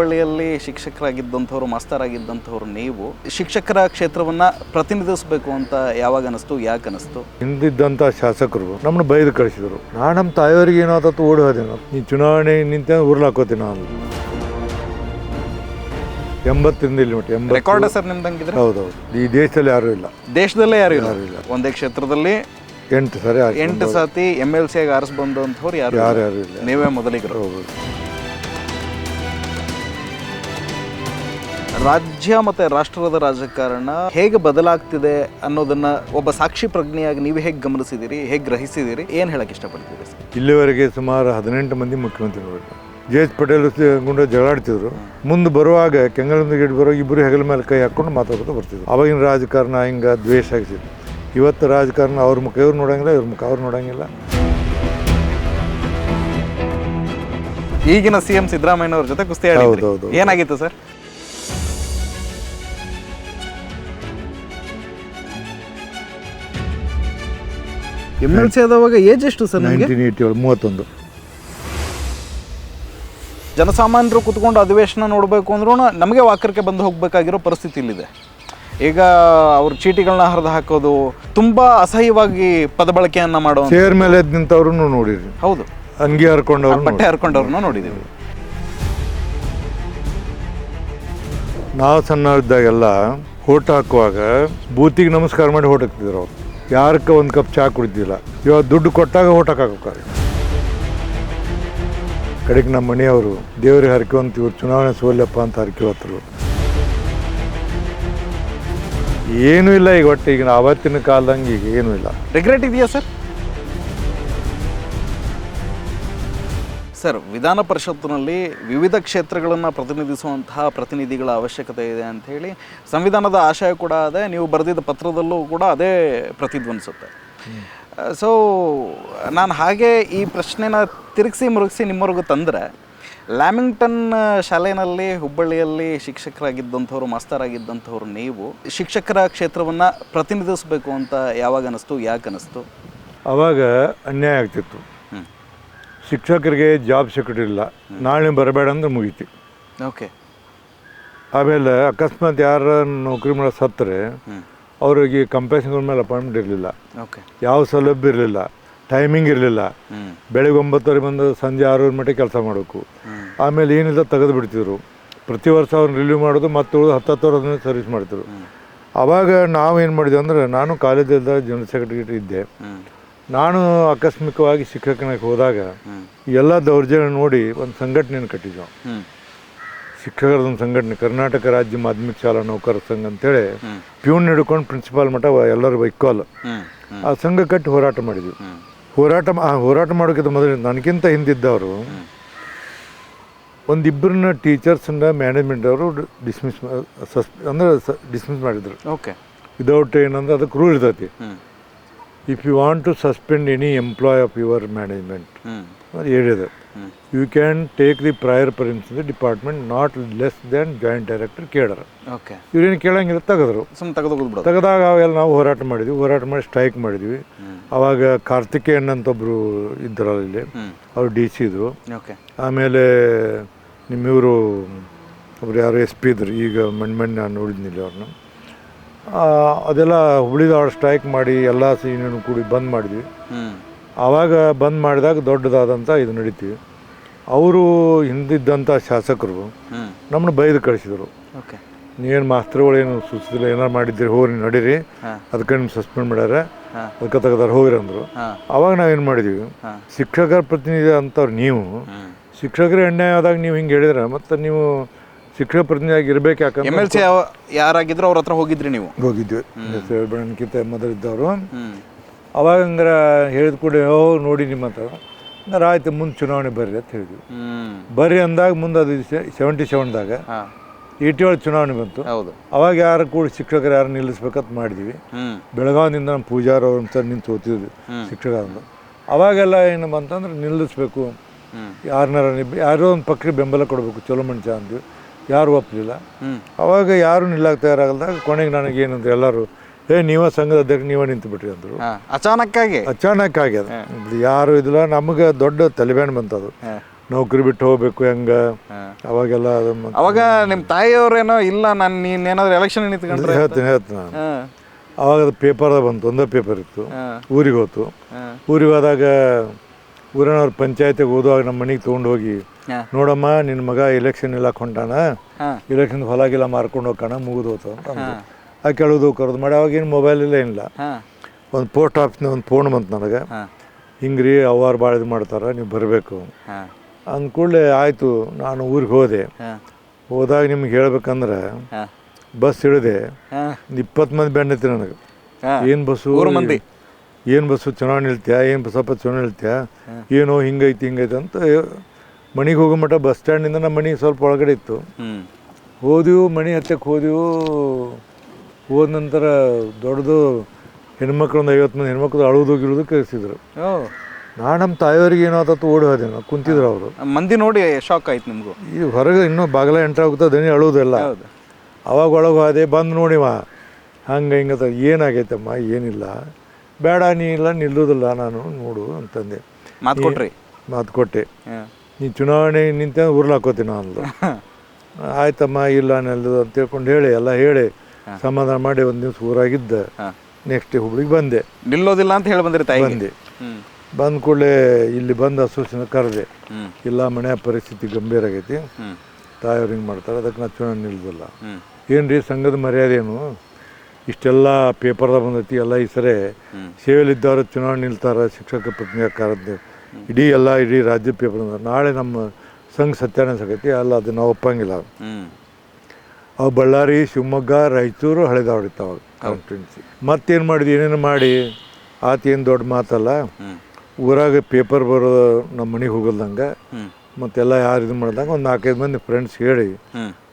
ಹುಬ್ಬಳ್ಳಿಯಲ್ಲಿ ಶಿಕ್ಷಕರಾಗಿದ್ದಂಥವ್ರು ಮಾಸ್ತರಾಗಿದ್ದಂಥವ್ರು ನೀವು ಶಿಕ್ಷಕರ ಕ್ಷೇತ್ರವನ್ನ ಪ್ರತಿನಿಧಿಸಬೇಕು ಅಂತ ಯಾವಾಗ ಅನಿಸ್ತು ಯಾಕೆ ಅನಿಸ್ತು ಹಿಂದಿದ್ದಂಥ ಶಾಸಕರು ನಮ್ಮನ್ನು ಬೈದು ಕಳಿಸಿದ್ರು. ನಾನು ನಮ್ಮ ತಾಯಿಯವರಿಗೆ ಏನಾದತ್ತು ಓಡಿ ಹೋದೆ ನಾನು. ನೀ ಚುನಾವಣೆ ನಿಂತ ಉರ್ಲಾಕೋತೀನಿ ನಾನು. ಎಂಬತ್ತರಿಂದ ಇಲ್ಲಿ ನೋಡಿ ರೆಕಾರ್ಡ್ ಸರ್ ನಿಮ್ದಂಗಿದ್ರೆ ಹೌದೌದು. ಈ ದೇಶದಲ್ಲಿ ಯಾರೂ ಇಲ್ಲ. ದೇಶದಲ್ಲೇ ಯಾರು ಇಲ್ಲ? ಇಲ್ಲ. ಒಂದೇ ಕ್ಷೇತ್ರದಲ್ಲಿ ಎಂಟು ಸರಿ ಆಯ್ತು. ಎಂಟು ಸಾತಿ ಎಂ ಎಲ್ ಸಿ ಆಗಿ ಆರಿಸ್ ಬಂದಂಥವ್ರು ಯಾರು ಯಾರು. ಯಾರು ಇಲ್ಲ. ನೀವೇ ಮೊದಲಿಗರು. ಹೌದು ರಾಜ್ಯ ಮತ್ತೆ ರಾಷ್ಟ್ರದ ರಾಜಕಾರಣ ಹೇಗೆ ಬದಲಾಗ್ತಿದೆ ಅನ್ನೋದನ್ನ ಒಬ್ಬ ಸಾಕ್ಷಿ ಪ್ರಜ್ಞೆಯಾಗಿ ನೀವು ಹೇಗೆ ಗಮನಿಸಿದಿರಿ ಹೇಗೆ ಗ್ರಹಿಸಿದಿರಿ ಏನ್ ಹೇಳಕ್ ಇಷ್ಟಪಡ್ತೀರಿ ಇಲ್ಲಿವರೆಗೆ ಸುಮಾರು ಹದಿನೆಂಟು ಮಂದಿ ಮುಖ್ಯಮಂತ್ರಿಗಳು ಜೆ ಎಚ್ ಪಟೇಲ್ ಗುಂಡ ಜಗಳಾಡ್ತಿದ್ರು. ಮುಂದೆ ಬರುವಾಗ ಕೆಂಗಲಿಂದ ಗಿಡ ಬರುವಾಗ ಇಬ್ಬರು ಹೆಗಲ ಮೇಲೆ ಕೈ ಹಾಕೊಂಡು ಮಾತಾಡ್ತಾ ಬರ್ತಿದ್ರು. ಅವಾಗಿನ ರಾಜಕಾರಣ ಹಿಂಗೆ ದ್ವೇಷ ಆಗಿಸಿದ್ರು ಇವತ್ತು ರಾಜಕಾರಣ ಅವ್ರ ಮುಖ ಇವ್ರು ನೋಡಂಗಿಲ್ಲ ಇವ್ರ ಮುಖ ಅವ್ರು ನೋಡಂಗಿಲ್ಲ. ಈಗಿನ ಸಿ ಎಂ ಸಿದ್ದರಾಮಯ್ಯನವ್ರ ಜೊತೆ ಕುಸ್ತಿ. ಏನಾಗಿತ್ತು ಸರ್? ಎಂ ಎಲ್ ಸಿ ಆದವಾಗ ಏಜ್ ಎಷ್ಟು ಸರ್ ನಿಮಗೆ? ನೈನ್ಟೀನ್ ಏಯ್ಟಿ ಏಳು ಮೂವತ್ತೊಂದು. ಜನಸಾಮಾನ್ಯರು ಕುತ್ಕೊಂಡು ಅಧಿವೇಶನ ನೋಡಬೇಕು ಅಂದ್ರೂ ನಮಗೆ ವಾಕರ್ಕೆ ಬಂದು ಹೋಗಬೇಕಾಗಿರೋ ಪರಿಸ್ಥಿತಿ ಇಲ್ಲಿದೆ. ಈಗ ಅವ್ರ ಚೀಟಿಗಳನ್ನ ಹರಿದು ಹಾಕೋದು ತುಂಬಾ ಅಸಹ್ಯವಾಗಿ ಪದಬಳಕೆಯನ್ನು ಮಾಡೋ ಚೇರ್ ಮೇಲೆ ಎದ್ದು ನಿಂತವ್ರು ನೋಡಿರಿ. ಹೌದು. ಅಂಗಿ ಹರ್ಕೊಂಡವ್ರು ಬಟ್ಟೆ ಹರ್ಕೊಂಡವ್ರನ್ನ ನೋಡಿದ್ದೀವಿ ನಾವು ಸಣ್ಣ ಇದ್ದಾಗೆಲ್ಲ ಓಟ್ ಹಾಕುವಾಗ ಬೂತಿಗೆ ನಮಸ್ಕಾರ ಮಾಡಿ ಓಟ್ ಹಾಕ್ತಿದ್ರು ಅವ್ರು. ಯಾರಕ್ಕೆ ಒಂದು ಕಪ್ ಚಹಾ ಕುಡಿದಿಲ್ಲ. ಇವಾಗ ದುಡ್ಡು ಕೊಟ್ಟಾಗ ಓಟಕ್ಕೆ ಹಾಕೋಕ್ಕಾಗ ಕಡೆಗೆ ನಮ್ಮ ಮನೆಯವರು ದೇವ್ರಿಗೆ ಹರ್ಕೊಂತ ಇವ್ರು ಚುನಾವಣೆ ಸೋಲ್ಯಪ್ಪ ಅಂತ ಹರಕೆ ಹೊತ್ತರು ಏನೂ ಇಲ್ಲ ಈಗ ಒಟ್ಟು, ಈಗ ಆವತ್ತಿನ ಕಾಲದಂಗೆ ಈಗ ಏನೂ ಇಲ್ಲ. ರಿಗ್ರೆಟ್ ಇದೆಯಾ ಸರ್? ಸರ್ ವಿಧಾನ ಪರಿಷತ್ತಿನಲ್ಲಿ ವಿವಿಧ ಕ್ಷೇತ್ರಗಳನ್ನು ಪ್ರತಿನಿಧಿಸುವಂತಹ ಪ್ರತಿನಿಧಿಗಳ ಅವಶ್ಯಕತೆ ಇದೆ ಅಂತ ಹೇಳಿ ಸಂವಿಧಾನದ ಆಶಯ ಕೂಡ ಅದೇ ನೀವು ಬರೆದಿದ್ದ ಪತ್ರದಲ್ಲೂ ಕೂಡ ಅದೇ ಪ್ರತಿಧ್ವನಿಸುತ್ತೆ. ಸೊ ನಾನು ಹಾಗೆ ಈ ಪ್ರಶ್ನೆನ ತಿರುಗಿಸಿ ಮುರುಗಿಸಿ ನಿಮ್ಮವರೆಗೂ ತಂದರೆ ಲ್ಯಾಮಿಂಗ್ಟನ್ ಶಾಲೆಯಲ್ಲಿ ಹುಬ್ಬಳ್ಳಿಯಲ್ಲಿ ಶಿಕ್ಷಕರಾಗಿದ್ದಂಥವ್ರು ಮಾಸ್ತರಾಗಿದ್ದಂಥವ್ರು ನೀವು ಶಿಕ್ಷಕರ ಕ್ಷೇತ್ರವನ್ನು ಪ್ರತಿನಿಧಿಸಬೇಕು ಅಂತ ಯಾವಾಗ ಅನಿಸ್ತು ಯಾಕೆ ಅನ್ನಿಸ್ತು ಅವಾಗ ಅನ್ಯಾಯ ಆಗ್ತಿತ್ತು. ಶಿಕ್ಷಕರಿಗೆ ಜಾಬ್ ಸೆಕ್ಯೂರಿಟಿ ಇಲ್ಲ. ನಾಳೆ ಬರಬೇಡ ಅಂದ್ರೆ ಮುಗೀತಿ. ಓಕೆ. ಆಮೇಲೆ ಅಕಸ್ಮಾತ್ ಯಾರ ನೌಕರಿ ಮಾಡೋ ಸತ್ತರೆ ಅವರಿಗೆ ಕಂಪೇಷನ್ಗಳ ಮೇಲೆ ಅಪಾಯಿಂಟ್ಮೆಂಟ್ ಇರಲಿಲ್ಲ. ಓಕೆ. ಯಾವ ಸೌಲಭ್ಯ ಇರಲಿಲ್ಲ ಟೈಮಿಂಗ್ ಇರಲಿಲ್ಲ. ಬೆಳಗ್ಗೆ ಒಂಬತ್ತುವರೆ ಬಂದು ಸಂಜೆ ಆರೂವರೆ ಮಟ್ಟಿಗೆ ಕೆಲಸ ಮಾಡಬೇಕು. ಆಮೇಲೆ ಏನಿಲ್ಲ ತೆಗೆದು ಬಿಡ್ತಿದ್ರು. ಪ್ರತಿ ವರ್ಷ ಅವ್ರನ್ನ ರಿಲೀವ್ ಮಾಡೋದು ಮತ್ತು ಉಳಿದು ಹತ್ತತ್ತು ವರ್ಷ ಸರ್ವಿಸ್ ಮಾಡ್ತಿದ್ರು. ಆವಾಗ ಏನು ಮಾಡಿದ್ವಿ ಅಂದರೆ ನಾನು ಕಾಲೇಜಲ್ಲಿ ಜನರಲ್ ಸೆಕ್ರೆಟರಿ ಇದ್ದೆ. ನಾನು ಆಕಸ್ಮಿಕವಾಗಿ ಶಿಕ್ಷಕನಾಗಿ ಹೋದಾಗ ಎಲ್ಲ ದೌರ್ಜನ್ಯ ನೋಡಿ ಒಂದು ಸಂಘಟನೆಯನ್ನು ಕಟ್ಟಿದ್ವಿ. ಶಿಕ್ಷಕರದ ಒಂದು ಶಿಕ್ಷಕರದೊಂದು ಸಂಘಟನೆ ಕರ್ನಾಟಕ ರಾಜ್ಯ ಮಾಧ್ಯಮಿಕ ಶಾಲಾ ನೌಕರರ ಸಂಘ ಅಂತೇಳಿ ಪ್ಯೂನ್ ಹಿಡ್ಕೊಂಡು ಪ್ರಿನ್ಸಿಪಾಲ್ ಮಠ ಎಲ್ಲರೂ ಹ್ಞೂ ಆ ಸಂಘ ಕಟ್ಟಿ ಹೋರಾಟ ಮಾಡಿದ್ವಿ. ಹೋರಾಟ ಆ ಹೋರಾಟ ಮಾಡೋಕ್ಕಿಂತ ಮೊದಲು ನನಗಿಂತ ಹಿಂದಿದ್ದವರು ಒಂದಿಬ್ಬರನ್ನ ಟೀಚರ್ಸನ್ನ ಮ್ಯಾನೇಜ್ಮೆಂಟ್ ಅವರು ಡಿಸ್ಮಿಸ್ ಸಸ್ ಅಂದ್ರೆ ಡಿಸ್ಮಿಸ್ ಮಾಡಿದ್ರು. ಓಕೆ. ವಿದೌಟ್ ಏನಂದ್ರೆ ಅದಕ್ಕೆ ರೂಲ್ ಇರ್ತೈತಿ. If you want to suspend any employee of your management ಹೇಳಿದೆ you can take the prior permission the department not less than joint director ಕೇಳರ okay ಇವ್ರೇನು ಕೇಳಂಗಿಲ್ಲ ತೆಗೆದ್ರು ಸುಮ್ಮನೆ ತೆಗೆದು ತೆಗೆದಾಗ ಅವೆಲ್ಲ ನಾವು ಹೋರಾಟ ಮಾಡಿದ್ವಿ. ಹೋರಾಟ ಮಾಡಿ ಸ್ಟ್ರೈಕ್ ಮಾಡಿದ್ವಿ. ಅವಾಗ ಕಾರ್ತಿಕೇಯನ್ ಅಂತ ಒಬ್ಬರು ಇದ್ರು ಇಲ್ಲಿ ಹ್ಞೂ ಅವ್ರು ಡಿ ಸಿ ಇದ್ರು ಆಮೇಲೆ ನಿಮ್ಮಿವರು ಒಬ್ರು ಯಾರು ಎಸ್ ಪಿ ಇದ್ರು. ಈಗ ಮಣ್ಣು ಮಣ್ಣು ನಾನು ನೋಡಿದ್ನಿಲ್ಲ ಅವ್ರನ್ನ. ಅದೆಲ್ಲ ಹುಳಿದಾಳು ಸ್ಟ್ರೈಕ್ ಮಾಡಿ ಎಲ್ಲ ಸೀನಿಯನ್ನು ಕೂಡಿ ಬಂದ್ ಮಾಡಿದ್ವಿ. ಆವಾಗ ಬಂದ್ ಮಾಡಿದಾಗ ದೊಡ್ಡದಾದಂಥ ಇದು ನಡೀತೀವಿ ಅವರು ಹಿಂದಿದ್ದಂಥ ಶಾಸಕರು ನಮ್ಮನ್ನು ಬೈದು ಕಳಿಸಿದರು. ನೀವೇನು ಮಾಸ್ತರ್ಗಳು ಏನು ಸೂಚಿಸಿಲ್ಲ ಏನಾರು ಮಾಡಿದ್ದೀರಿ ಹೋಗ್ರಿ ನಡೀರಿ. ಅದಕ್ಕೆ ನಿಮ್ಮ ಸಸ್ಪೆಂಡ್ ಮಾಡ್ಯಾರ. ಅದಕ್ಕೆ ತೆಗೆದಾರ ಹೋಗ್ರಿ ಅಂದರು. ಅವಾಗ ನಾವೇನು ಮಾಡಿದ್ವಿ? ಶಿಕ್ಷಕರ ಪ್ರತಿನಿಧಿ ಅಂತವ್ರು ನೀವು. ಶಿಕ್ಷಕರೇ ಅನ್ಯಾಯ ಆದಾಗ ನೀವು ಹಿಂಗೆ ಹೇಳಿದ್ರೆ ಮತ್ತು ನೀವು ಶಿಕ್ಷಕ ಪ್ರತಿನಿಧಿಯಾಗಿ ಇರ್ಬೇಕು ಎಂ ಯಾಕಂದ್ರೆ ಎಲ್ ಸಿ ಯಾರಾಗಿದ್ರು ಅವ್ರ ಹತ್ರ ಹೋಗಿದ್ರಿ ನೀವು? ಹೋಗಿದ್ವಿ. ಹೇಳ್ಬೇಡಕ್ಕಿಂತ ಮೊದಲಿದ್ದವರು. ಅವಾಗ ಹಂಗಾರೆ ಹೇಳಿದ ಕೂಡ ಓ ನೋಡಿ ನಿಮ್ಮ ಹತ್ರ. ಹಂಗಾರೆ ಆಯ್ತು ಮುಂದೆ ಚುನಾವಣೆ ಬರ್ರಿ ಅಂತ ಹೇಳಿದ್ವಿ. ಬರ್ರಿ ಅಂದಾಗ ಮುಂದೆ ಅದು ಸೆವೆಂಟಿ ಸೆವೆನ್ದಾಗ ಹಾಂ. ಏಯ್ಟಿ ಒಳಗೆ ಚುನಾವಣೆ ಬಂತು. ಹೌದು. ಅವಾಗ ಯಾರು ಕೂಡ ಶಿಕ್ಷಕರು ಯಾರು ನಿಲ್ಲಿಸ್ಬೇಕಂತ ಮಾಡಿದ್ವಿ. ಬೆಳಗಾವಿನಿಂದ ನಮ್ಮ ಪೂಜಾರ್ ಅವ್ರ ಸರ್ ನಿಂತು ಓದ್ತಿದ್ವಿ ಹ್ಮ್. ಶಿಕ್ಷಕ ಅಂತ ಅವಾಗೆಲ್ಲ ಏನು ಬಂತಂದ್ರೆ ನಿಲ್ಲಿಸ್ಬೇಕು. ಹ್ಞೂ ಯಾರನ್ನಾರ ಯಾರೋ ಒಂದು ಪಕ್ಷಕ್ಕೆ ಬೆಂಬಲ ಕೊಡಬೇಕು ಚಲೋ ಮನುಷ್ಯ ಅಂದ್ವಿ. ಯಾರು ಒಪ್ಪಲಿಲ್ಲ ಅವಾಗ ಯಾರು ನಿಲ್ಲಕ್ಕೆ ತಯಾರಾಗಲ್ದಾಗ ಕೊನೆಗೆ ನನಗೆ ಏನಂತ ಎಲ್ಲರೂ ಏ ನೀವೇ ಸಂಘದ ಅಧ್ಯಕ್ಷ ನೀವೇ ನಿಂತು ಬಿಟ್ರಿ ಅಂದರು. ಅಚಾನಕ್ ಅಚಾನಕ್ಕಾಗಿ? ಅಚಾನಕ್ ಆಗ್ಯದ ಯಾರು ಇದಿಲ್ಲ ನಮಗೆ ದೊಡ್ಡ ತಲೆಬ್ಯಾನ್ ಬಂತದು. ನೌಕರಿ ಬಿಟ್ಟು ಹೋಗ್ಬೇಕು ಹೆಂಗ? ಅವಾಗೆಲ್ಲ ಅದು ಅವಾಗ ನಿಮ್ಮ ತಾಯಿಯವರೇನೋ ಇಲ್ಲ ನಾನು ನೀನ್ ಏನಾದ್ರು ಎಲೆಕ್ಷನ್ ನಿಂತ್ಕೊಂಡ್ರೆ ಹೇಳ್ತೀನಿ ಹೇಳ್ತೀನಿ ನಾನು. ಅವಾಗ ಅದು ಪೇಪರ್ ಬಂತು ಒಂದೇ ಪೇಪರ್ ಇತ್ತು. ಊರಿಗೆ ಹೋತು. ಊರಿಗೆ ಹೋದಾಗ ಊರಿನವ್ರ ಪಂಚಾಯತಿಗೆ ಓದುವಾಗ ನಮ್ಮ ಮನೆಗೆ ತೊಗೊಂಡು ಹೋಗಿ ನೋಡಮ್ಮ ನಿನ್ನ ಮಗ ಎಲೆಕ್ಷನ್ ಇಲ್ಲ ಕೊಂಡಾನ? ಎಲೆಕ್ಷನ್ ಹೊಲ ಗಿಲ್ಲ ಮಾರ್ಕೊಂಡು ಹೋಗೋಣ ಮುಗಿದು ಹೋತು ಅಂತ ಆ ಕೆಳದು ಕರೆದು ಮಾಡಿ ಅವಾಗ ಏನು ಮೊಬೈಲ್ ಇಲ್ಲ ಏನಿಲ್ಲ. ಒಂದು ಪೋಸ್ಟ್ ಆಫೀಸ್ನ ಒಂದು ಫೋನ್ ಬಂತು ನನಗೆ. ಹಿಂಗೆ ರೀ ಅವ್ವಾರು ಭಾಳ ಇದು ಮಾಡ್ತಾರೆ ನೀವು ಬರಬೇಕು. ಅಂದ್ಕೂಡಲೇ ಆಯಿತು ನಾನು ಊರಿಗೆ ಹೋದೆ. ಹೋದಾಗ ನಿಮ್ಗೆ ಹೇಳ್ಬೇಕಂದ್ರೆ ಬಸ್ ಇಳಿದೆ ಇಪ್ಪತ್ತು ಮಂದಿ ಬೆನ್ನೈತಿ ನನಗೆ. ಏನು ಬಸ್ಸು? ಮಂದಿ. ಏನು ಬಸ್ಸು ಚುನಾವಣೆ ನಿಲ್ತ್ಯಾ ಏನು ಬಸಪ್ಪ ಚುನಾವಣೆ ನಿಲ್ತ್ಯಾ ಏನೋ ಹಿಂಗೈತಿ ಹಿಂಗೈತೆ ಅಂತ ಮನೆಗೆ ಹೋಗೋ ಮಟ್ಟ ಬಸ್ ಸ್ಟ್ಯಾಂಡಿಂದ ನಮ್ಮ ಮನೆ ಸ್ವಲ್ಪ ಒಳಗಡೆ ಇತ್ತು. ಹೋದೆವು ಮನೆ ಹತ್ತಕ್ಕೆ ಹೋದೆವು. ಹೋದ ನಂತರ ದೊಡ್ಡದು ಹೆಣ್ಮಕ್ಳು ಒಂದು ಐವತ್ತು ಮಂದಿ ಹೆಣ್ಮಕ್ಳು ಅಳುವುದು ಗಿಳುದು ಕಳಿಸಿದ್ರು ನಾನು ನಮ್ಮ ತಾಯಿಯವರಿಗೆ ಏನೋ ಆತತ್ತು ಓಡಿ ಹೋದೆ ನಾವು ಕುಂತಿದ್ರು ಅವರು. ಮಂದಿ ನೋಡಿ ಶಾಕ್ ಆಯ್ತು ನಿಮಗೂ. ಈ ಹೊರಗೆ ಇನ್ನೂ ಬಾಗಲ ಎಂಟ್ರ್ ಆಗುತ್ತಾ ದನಿ ಅಳುವುದೆಲ್ಲ ಹೌದು. ಅವಾಗ ಒಳಗೆ ಹೋದೆ ಬಂದು ನೋಡಿವ ಹಂಗೆ ಹಿಂಗತ ಏನಾಗೈತಮ್ಮ ಏನಿಲ್ಲ. ಬೇಡ ನೀ ಇಲ್ಲ ನಿಲ್ಲೋದಿಲ್ಲ ನಾನು ನೋಡು ಅಂತಂದೆ. ಮಾತು ಕೊಟ್ರಿ? ಮಾತು ಕೊಟ್ಟೆ. ನೀ ಚುನಾವಣೆ ನಿಂತ ಉರ್ಲಾಕೋತೀನಿ ಅಂದ್ಲು ಆಯ್ತಮ್ಮ ಇಲ್ಲ ನಿಲ್ಲದು ಅಂತ ಹೇಳ್ಕೊಂಡು ಹೇಳಿ ಎಲ್ಲ ಹೇಳಿ ಸಮಾಧಾನ ಮಾಡಿ ಒಂದು ದಿವ್ಸ ಊರಾಗಿದ್ದ. ನೆಕ್ಸ್ಟ್ ಹುಬ್ಳಿಗೆ ಬಂದೆ. ನಿಲ್ಲೋದಿಲ್ಲ ಅಂತ ಹೇಳಿ ಬಂದ್ರಿ ತಾಯಿ ಬಂದೆ. ಬಂದ ಕೂಡಲೇ ಇಲ್ಲಿ ಬಂದು ಅಸೋಸಿಯೇಷನ್ ಕರೆದೆ. ಇಲ್ಲ ಮನೆಯ ಪರಿಸ್ಥಿತಿ ಗಂಭೀರ ಆಗೈತಿ. ತಾಯಿ ತಾಯಿಯವ್ರು ಹಿಂಗೆ ಮಾಡ್ತಾರೆ ಅದಕ್ಕೆ ನಾ ಚುನಾವಣೆ ನಿಲ್ಲದಿಲ್ಲ ಏನ್ರಿ ಏನು ರೀ ಸಂಘದ ಮರ್ಯಾದೆ ಏನು? ಇಷ್ಟೆಲ್ಲ ಪೇಪರ್ದಾಗ ಬಂದೈತಿ ಎಲ್ಲ ಈ ಸರಿ ಸೇವೆಯಲ್ಲಿದ್ದವರು ಚುನಾವಣೆ ನಿಲ್ತಾರೆ ಶಿಕ್ಷಕ ಪ್ರತಿಜ್ಞಾಕಾರದ್ದು ಇಡೀ ಎಲ್ಲ ಇಡೀ ರಾಜ್ಯ ಪೇಪರ್ ನಾಳೆ ನಮ್ಮ ಸಂಘ ಸತ್ಯಾನಾಶ ಆಗೈತಿ ಅಲ್ಲ ಅದು ನಾವು ಒಪ್ಪಂಗಿಲ್ಲ. ಅವು ಬಳ್ಳಾರಿ ಶಿವಮೊಗ್ಗ ರಾಯಚೂರು ಹಳೆದಾವಡಿತ್ತು ಅವಾಗ ಕಾನ್ಸ್ಟಿಟ್ಯೂನ್ಸಿ ಮತ್ತೇನು ಮಾಡಿದ್ವಿ ಏನೇನು ಮಾಡಿ? ಆತ ಏನು ದೊಡ್ಡ ಮಾತಲ್ಲ ಊರಾಗ ಪೇಪರ್ ಬರೋ ನಮ್ಮ ಮನೆಗೆ ಹೋಗಲ್ದಂಗೆ ಮತ್ತೆಲ್ಲ ಯಾರು ಇದು ಮಾಡ್ದಂಗೆ ಒಂದು ನಾಲ್ಕೈದು ಮಂದಿ ಫ್ರೆಂಡ್ಸ್ ಹೇಳಿ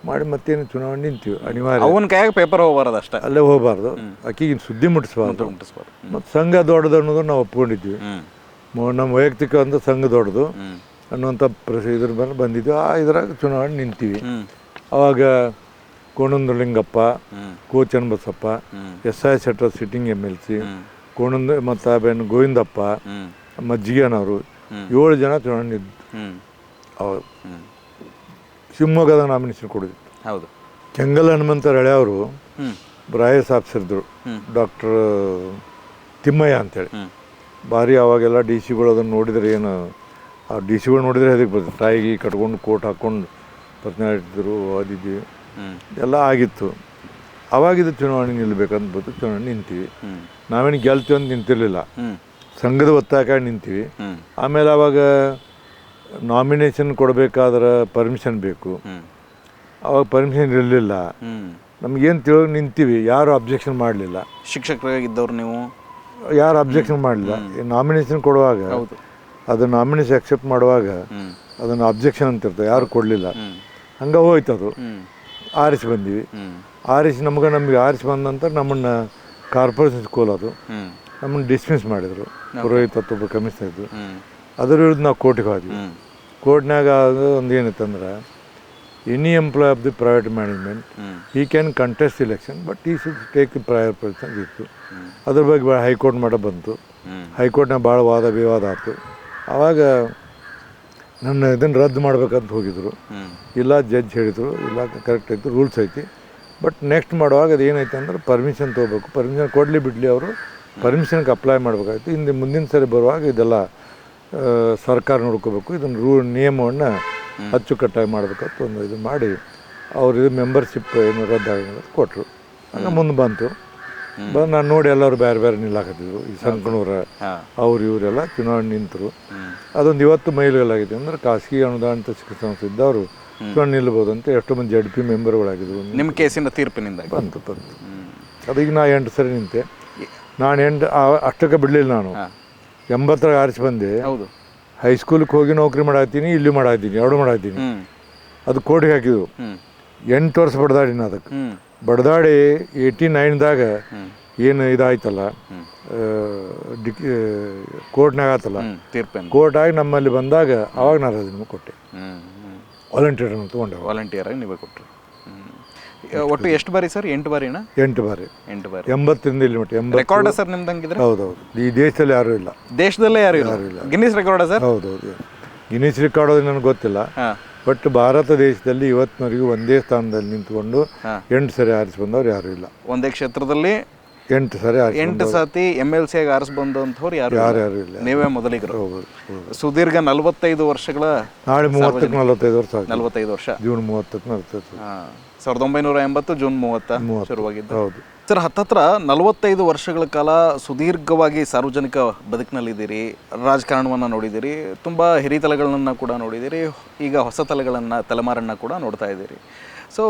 ಮಾಡಿ ಮತ್ತೇನು ಚುನಾವಣೆ ನಿಂತೀವಿ ಅನಿವಾರ್ಯ. ಅವನ ಕೈಯಾಗ ಪೇಪರ್ ಹೋಗಬಾರ್ದು ಅಷ್ಟೇ. ಅಲ್ಲೇ ಹೋಗಬಾರ್ದು. ಆಕಿಗೆ ಸುದ್ದಿ ಮುಟ್ಟಿಸ್ಬಾರ್ದು. ಮುಟ್ಟಿಸ್ಬಾರ್ದು. ಮತ್ತು ಸಂಘ ದೊಡ್ಡದು ಅನ್ನೋದು ನಾವು ಒಪ್ಕೊಂಡಿದ್ವಿ ನಮ್ಮ ವೈಯಕ್ತಿಕ ಅಂತ ಸಂಘ ದೊಡ್ಡದು. ಅನ್ನುವಂಥ ಪ್ರಸ ಇದ್ರ ಮೇಲೆ ಬಂದಿದ್ವಿ ಆ ಇದ್ರಾಗ ಚುನಾವಣೆ ನಿಂತೀವಿ. ಅವಾಗ ಕೋಣಂದ ಲಿಂಗಪ್ಪ ಹ್ಮ್. Kochan Basappa S I Shettar sitting M L C Konanda ಮತ್ತು ಬೆನ್ ಗೋವಿಂದಪ್ಪ ಮಜ್ಜಿಗೆನವರು. ಏಳು ಜನ ಚುನಾವಣೆ ನಿಂತು ಶಿವಮೊಗ್ಗದ ನಾಮಿನೇಷನ್ ಕೊಡಿದ್ವಿ ಹೌದು. ಕೆಂಗಲ್ ಹನುಮಂತ ರಳೆ ಅವರು ಬ್ರಾಯಸ್ ಆಫೀಸರ್ದ್ರು. ಹ್ಮ್. ಡಾಕ್ಟರ್ ತಿಮ್ಮಯ್ಯ ಅಂತೇಳಿ. ಭಾರಿ ಅವಾಗೆಲ್ಲ ಡಿ ಸಿಗಳು ಅದನ್ನು ನೋಡಿದ್ರೆ ಏನು ಆ ಡಿ ಸಿಗಳು ನೋಡಿದರೆ ಅದಕ್ಕೆ ಬರ್ತದೆ. ತಾಯಿಗೆ ಕಟ್ಕೊಂಡು ಕೋಟ್ ಹಾಕ್ಕೊಂಡು ಇಟ್ಟಿದ್ರು ಓದಿದ್ವಿ. ಎಲ್ಲ ಆಗಿತ್ತು. ಅವಾಗಿದ್ದು ಚುನಾವಣೆ ನಿಲ್ಬೇಕಂತ ಬಂದು ಚುನಾವಣೆ ನಿಂತೀವಿ. ನಾವೇನು ಗೆಲ್ತೀವಿ ಅಂತ ನಿಂತಿರಲಿಲ್ಲ. ಸಂಘದ ಒತ್ತಾಯಕ್ಕೆ ನಿಂತೀವಿ. ಆಮೇಲೆ ಅವಾಗ ನಾಮಿನೇಷನ್ ಕೊಡಬೇಕಾದ್ರೆ ಪರ್ಮಿಷನ್ ಬೇಕು. ಅವಾಗ ಪರ್ಮಿಷನ್ ಇರಲಿಲ್ಲ. ನಮ್ಗೇನು ತಿಳೋ ನಿಂತೀವಿ ಯಾರು ಅಬ್ಜೆಕ್ಷನ್ ಮಾಡಲಿಲ್ಲ. ಶಿಕ್ಷಕರಾಗಿದ್ದವ್ರು ನೀವು? ಯಾರು ಅಬ್ಜೆಕ್ಷನ್ ಮಾಡಲಿಲ್ಲ. ನಾಮಿನೇಷನ್ ಕೊಡುವಾಗ ಹೌದು. ಅದು ನಾಮಿನೇಷನ್ ಅಕ್ಸೆಪ್ಟ್ ಮಾಡುವಾಗ ಅದನ್ನು ಅಬ್ಜೆಕ್ಷನ್ ಅಂತ ಇರ್ತದೆ ಯಾರು ಕೊಡಲಿಲ್ಲ. ಹಂಗೆ ಹೋಯ್ತು ಅದು ಆರಿಸಿ ಬಂದೀವಿ. ಆರಿಸಿ ನಮ್ಗೆ ನಮಗೆ ಆರಿಸಿ ಬಂದ ನಂತರ ನಮ್ಮನ್ನು ಕಾರ್ಪೊರೇಷನ್ ಸ್ಕೂಲ್ ಅದು. ನಮ್ಮನ್ನು ಡಿಸ್ಮಿಸ್ ಮಾಡಿದರು. ಪುರೋಹಿತ ಇದ್ದು ಹ್ಮ್. ಅದ್ರ ವಿರುದ್ಧ ನಾವು ಕೋರ್ಟಿಗೆ ಹೋದ್ವಿ. ಕೋರ್ಟ್ನಾಗ ಅದು ಒಂದು ಏನಿತ್ತಂದ್ರೆ any employee of the private management he can contest election but he should take the prior position ಇತ್ತು ಅದ್ರ ಬಗ್ಗೆ ಭಾಳ ಹೈಕೋರ್ಟ್ ಮಟ್ಟ ಬಂತು. ಹೈಕೋರ್ಟ್ನ ಹೈಕೋರ್ಟ್ನಾಗ ಭಾಳ ವಾದ ವಿವಾದ ಆಯ್ತು ಆವಾಗ ನನ್ನ ಇದನ್ನು ರದ್ದು ಮಾಡ್ಬೇಕಂತ ಹೋಗಿದ್ರು. ಇಲ್ಲ ಜಡ್ಜ್ ಹೇಳಿದರು ಇಲ್ಲ ಕರೆಕ್ಟ್ ಐತಿ ರೂಲ್ಸ್ ಐತಿ. ಬಟ್ ನೆಕ್ಸ್ಟ್ ಮಾಡುವಾಗ ಅದು ಏನೈತೆ ಅಂದ್ರೆ ಪರ್ಮಿಷನ್ ತೊಗೋಬೇಕು. ಪರ್ಮಿಷನ್ ಕೊಡಲಿ ಬಿಡಲಿ ಅವರು ಪರ್ಮಿಷನ್ಗೆ ಅಪ್ಲೈ ಮಾಡಬೇಕಾಯ್ತು. ಹಿಂದೆ ಮುಂದಿನ ಸರಿ ಬರುವಾಗ ಇದೆಲ್ಲ ಸರ್ಕಾರ ನೋಡ್ಕೋಬೇಕು. ಇದನ್ನು ರೂ ನಿಯಮವನ್ನು ಅಚ್ಚುಕಟ್ಟಾಗಿ ಮಾಡಬೇಕಂತ ಒಂದು ಇದು ಮಾಡಿ ಅವರು ಇದು ಮೆಂಬರ್ಶಿಪ್ ಏನು ರದ್ದಾಗಿ ಕೊಟ್ಟರು ಹಂಗೆ ಮುಂದೆ ಬಂತು. ಬಂದು ನಾನು ನೋಡಿ ಎಲ್ಲರೂ ಬೇರೆ ಬೇರೆ ನಿಲ್ಲಾಕತ್ತಿದ್ರು. ಈ ಸಂಕನೂರ ಅವ್ರು ಇವರೆಲ್ಲ ಚುನಾವಣೆ ನಿಂತರು. ಅದೊಂದು ಇವತ್ತು ಮೈಲುಗಳಾಗಿದೆ ಅಂದ್ರೆ ಖಾಸಗಿ ಅನುದಾನಿತ ಶಿಕ್ಷಣ ಸಂಸ್ಥೆ ಇದ್ದವರು ಚುನಾವಣೆ ನಿಲ್ಬೋದು ಅಂತ ಎಷ್ಟೋ ಮಂದಿ ಜಡ್ ಪಿ ಮೆಂಬರ್ಗಳಾಗಿದ್ರು. ನಿಮ್ಮ ಕೇಸಿನ ತೀರ್ಪಿನಿಂದ ಬಂತು ಬಂತು. ಅದೀಗ ನಾ ಎಂಟು ಸರಿ ನಿಂತೆ. ನಾನು ಎಂಟು ಅಷ್ಟಕ್ಕೆ ಬಿಡಲಿಲ್ಲ ನಾನು. ಹಾ ಎಂಬತ್ತರಾಗ ಆರಿಸಿ ಬಂದೆ. ಹೌದು. ಹೈಸ್ಕೂಲ್ಗೆ ಹೋಗಿ ನೌಕರಿ ಮಾಡಾತೀನಿ ಇಲ್ಲಿ ಮಾಡಾತೀನಿ ಎರಡು ಮಾಡಾತೀನಿ ಅದು ಕೋಟಿಗೆ ಹಾಕಿದ್ವು ಎಂಟು ವರ್ಷ ಬಡ್ದಾಡಿನ ಅದಕ್ಕೆ. ಬಡದಾಡಿ ಏಯ್ಟಿ ನೈನ್ದಾಗ ಏನು ಇದಾಯ್ತಲ್ಲ ಡಿಕ್ ಕೋರ್ಟ್ನಾಗ ಆತಲ್ಲ. ಕೋರ್ಟ್ ಆಗಿ ನಮ್ಮಲ್ಲಿ ಬಂದಾಗ ಅವಾಗ ನಾನು ಅದನ್ನು ಕೊಟ್ಟೆ. ವಾಲಂಟಿಯರ್ ತೊಗೊಂಡೆ ವಾಲಂಟಿಯರ್ ಆಗಿ ನೀವೇ ಹ್ಮ್ ಒಟ್ಟು ಎಷ್ಟು ಬಾರಿ ಸರ್? ಎಂಟು ಬಾರಿನಾ? ಎಂಟು ಬಾರಿ. ಎಂಟು ಬಾರಿ. ಎಂಬತ್ತರಿಂದ ಇಲ್ಲಿ ಮಟ್ಟ ಎಂಬತ್ತು ರೆಕಾರ್ಡ ಸರ್ ನಿಮ್ದು ಹಂಗಿದ್ರೆ? ಹೌದೌದು. ಈ ದೇಶದಲ್ಲಿ ಯಾರು ಇಲ್ಲ. ದೇಶದಲ್ಲೇ ಯಾರು ಇಲ್ಲ? Guinness record sir? ಹೌದೌದು ಗಿನ್ನಿಸ್ ರೆಕಾರ್ಡ್ ಅದು ನನಗೆ ಗೊತ್ತಿಲ್ಲ. ಬಟ್ ಭಾರತ ದೇಶದಲ್ಲಿ ಇವತ್ತಿನವರೆಗೂ ಒಂದೇ ಸ್ಥಾನದಲ್ಲಿ ನಿಂತ್ಕೊಂಡು ಎಂಟು ಸರಿ ಆರಿಸಿ ಬಂದವ್ರು ಯಾರು ಇಲ್ಲ. ಒಂದೇ ಕ್ಷೇತ್ರದಲ್ಲಿ ಎಂಟು ಸರಿ ಆರಿಸಿ ಎಂಟು ಸತಿ ಎಂ ಎಲ್ ಸಿ ಆಗಿ ಆರಿಸ್ ಬಂದಂಥವ್ರು ಯಾರು ಯಾರು ಯಾರು ಇಲ್ಲ. ನೀವೇ ಮೊದಲಿಗರು. ಹೌದು ಹೌದು. ಸುದೀರ್ಘ ನಲವತ್ತೈದು ವರ್ಷಗಳ ನಾಳೆ ಮೂವತ್ತಕ್ಕೆ ನಲವತ್ತೈದು ವರ್ಷ ಆಗಿದೆ. ನಲವತ್ತೈದು ವರ್ಷ. ಜೂನ್ ಮೂವತ್ತಕ್ಕೆ ನಲವತ್ತೈದು ಹಾ. ಸಾವಿರದ ಒಂಬೈನೂರ ಎಂಬತ್ತು ಜೂನ್ ಮೂವತ್ತ ಶುರುವಾಗಿದ್ದು. ಹೌದು. ಸರ್ ಹತ್ತತ್ರ ನಲವತ್ತೈದು ವರ್ಷಗಳ ಕಾಲ ಸುದೀರ್ಘವಾಗಿ ಸಾರ್ವಜನಿಕ ಬದುಕಿನಲ್ಲಿದ್ದೀರಿ ರಾಜಕಾರಣವನ್ನು ನೋಡಿದ್ದೀರಿ ತುಂಬ ಹಿರಿತಲೆಗಳನ್ನ ಕೂಡ ನೋಡಿದ್ದೀರಿ ಈಗ ಹೊಸ ತಲೆಗಳನ್ನು ತಲೆಮಾರನ್ನು ಕೂಡ ನೋಡ್ತಾ ಇದ್ದೀರಿ. ಸೊ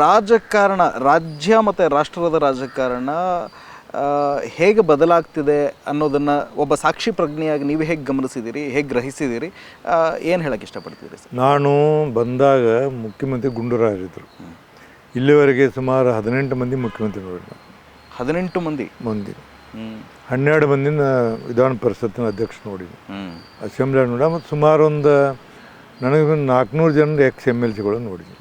ರಾಜಕಾರಣ ರಾಜ್ಯ ಮತ್ತು ರಾಷ್ಟ್ರದ ರಾಜಕಾರಣ ಹೇಗೆ ಬದಲಾಗ್ತಿದೆ ಅನ್ನೋದನ್ನು ಒಬ್ಬ ಸಾಕ್ಷಿ ಪ್ರಜ್ಞೆಯಾಗಿ ನೀವು ಹೇಗೆ ಗಮನಿಸಿದ್ದೀರಿ ಹೇಗೆ ಗ್ರಹಿಸಿದ್ದೀರಿ ಏನು ಹೇಳಕ್ಕೆ ಇಷ್ಟಪಡ್ತೀರಿ ಸರ್? ನಾನು ಬಂದಾಗ ಮುಖ್ಯಮಂತ್ರಿ ಗುಂಡೂರಾಯರಿದ್ದರು ಇಲ್ಲಿವರೆಗೆ ಸುಮಾರು ಹದಿನೆಂಟು ಮಂದಿ ಮುಖ್ಯಮಂತ್ರಿಗಳು. ಹದಿನೆಂಟು ಮಂದಿ? ಮಂದಿ. ಹನ್ನೆರಡು ಮಂದಿನ ವಿಧಾನ ಪರಿಷತ್ತಿನ ಅಧ್ಯಕ್ಷ ನೋಡಿ ಹ್ಞೂ ಅಸೆಂಬ್ಲಿ ನೋಡ ಮತ್ತು ಸುಮಾರು ಒಂದು ನನಗೆ ಒಂದು ನಾಲ್ಕುನೂರು ಜನ ಎಕ್ಸ್ ಎಂ ಎಲ್ ಸಿಗಳನ್ನು ನೋಡಿದ್ವಿ.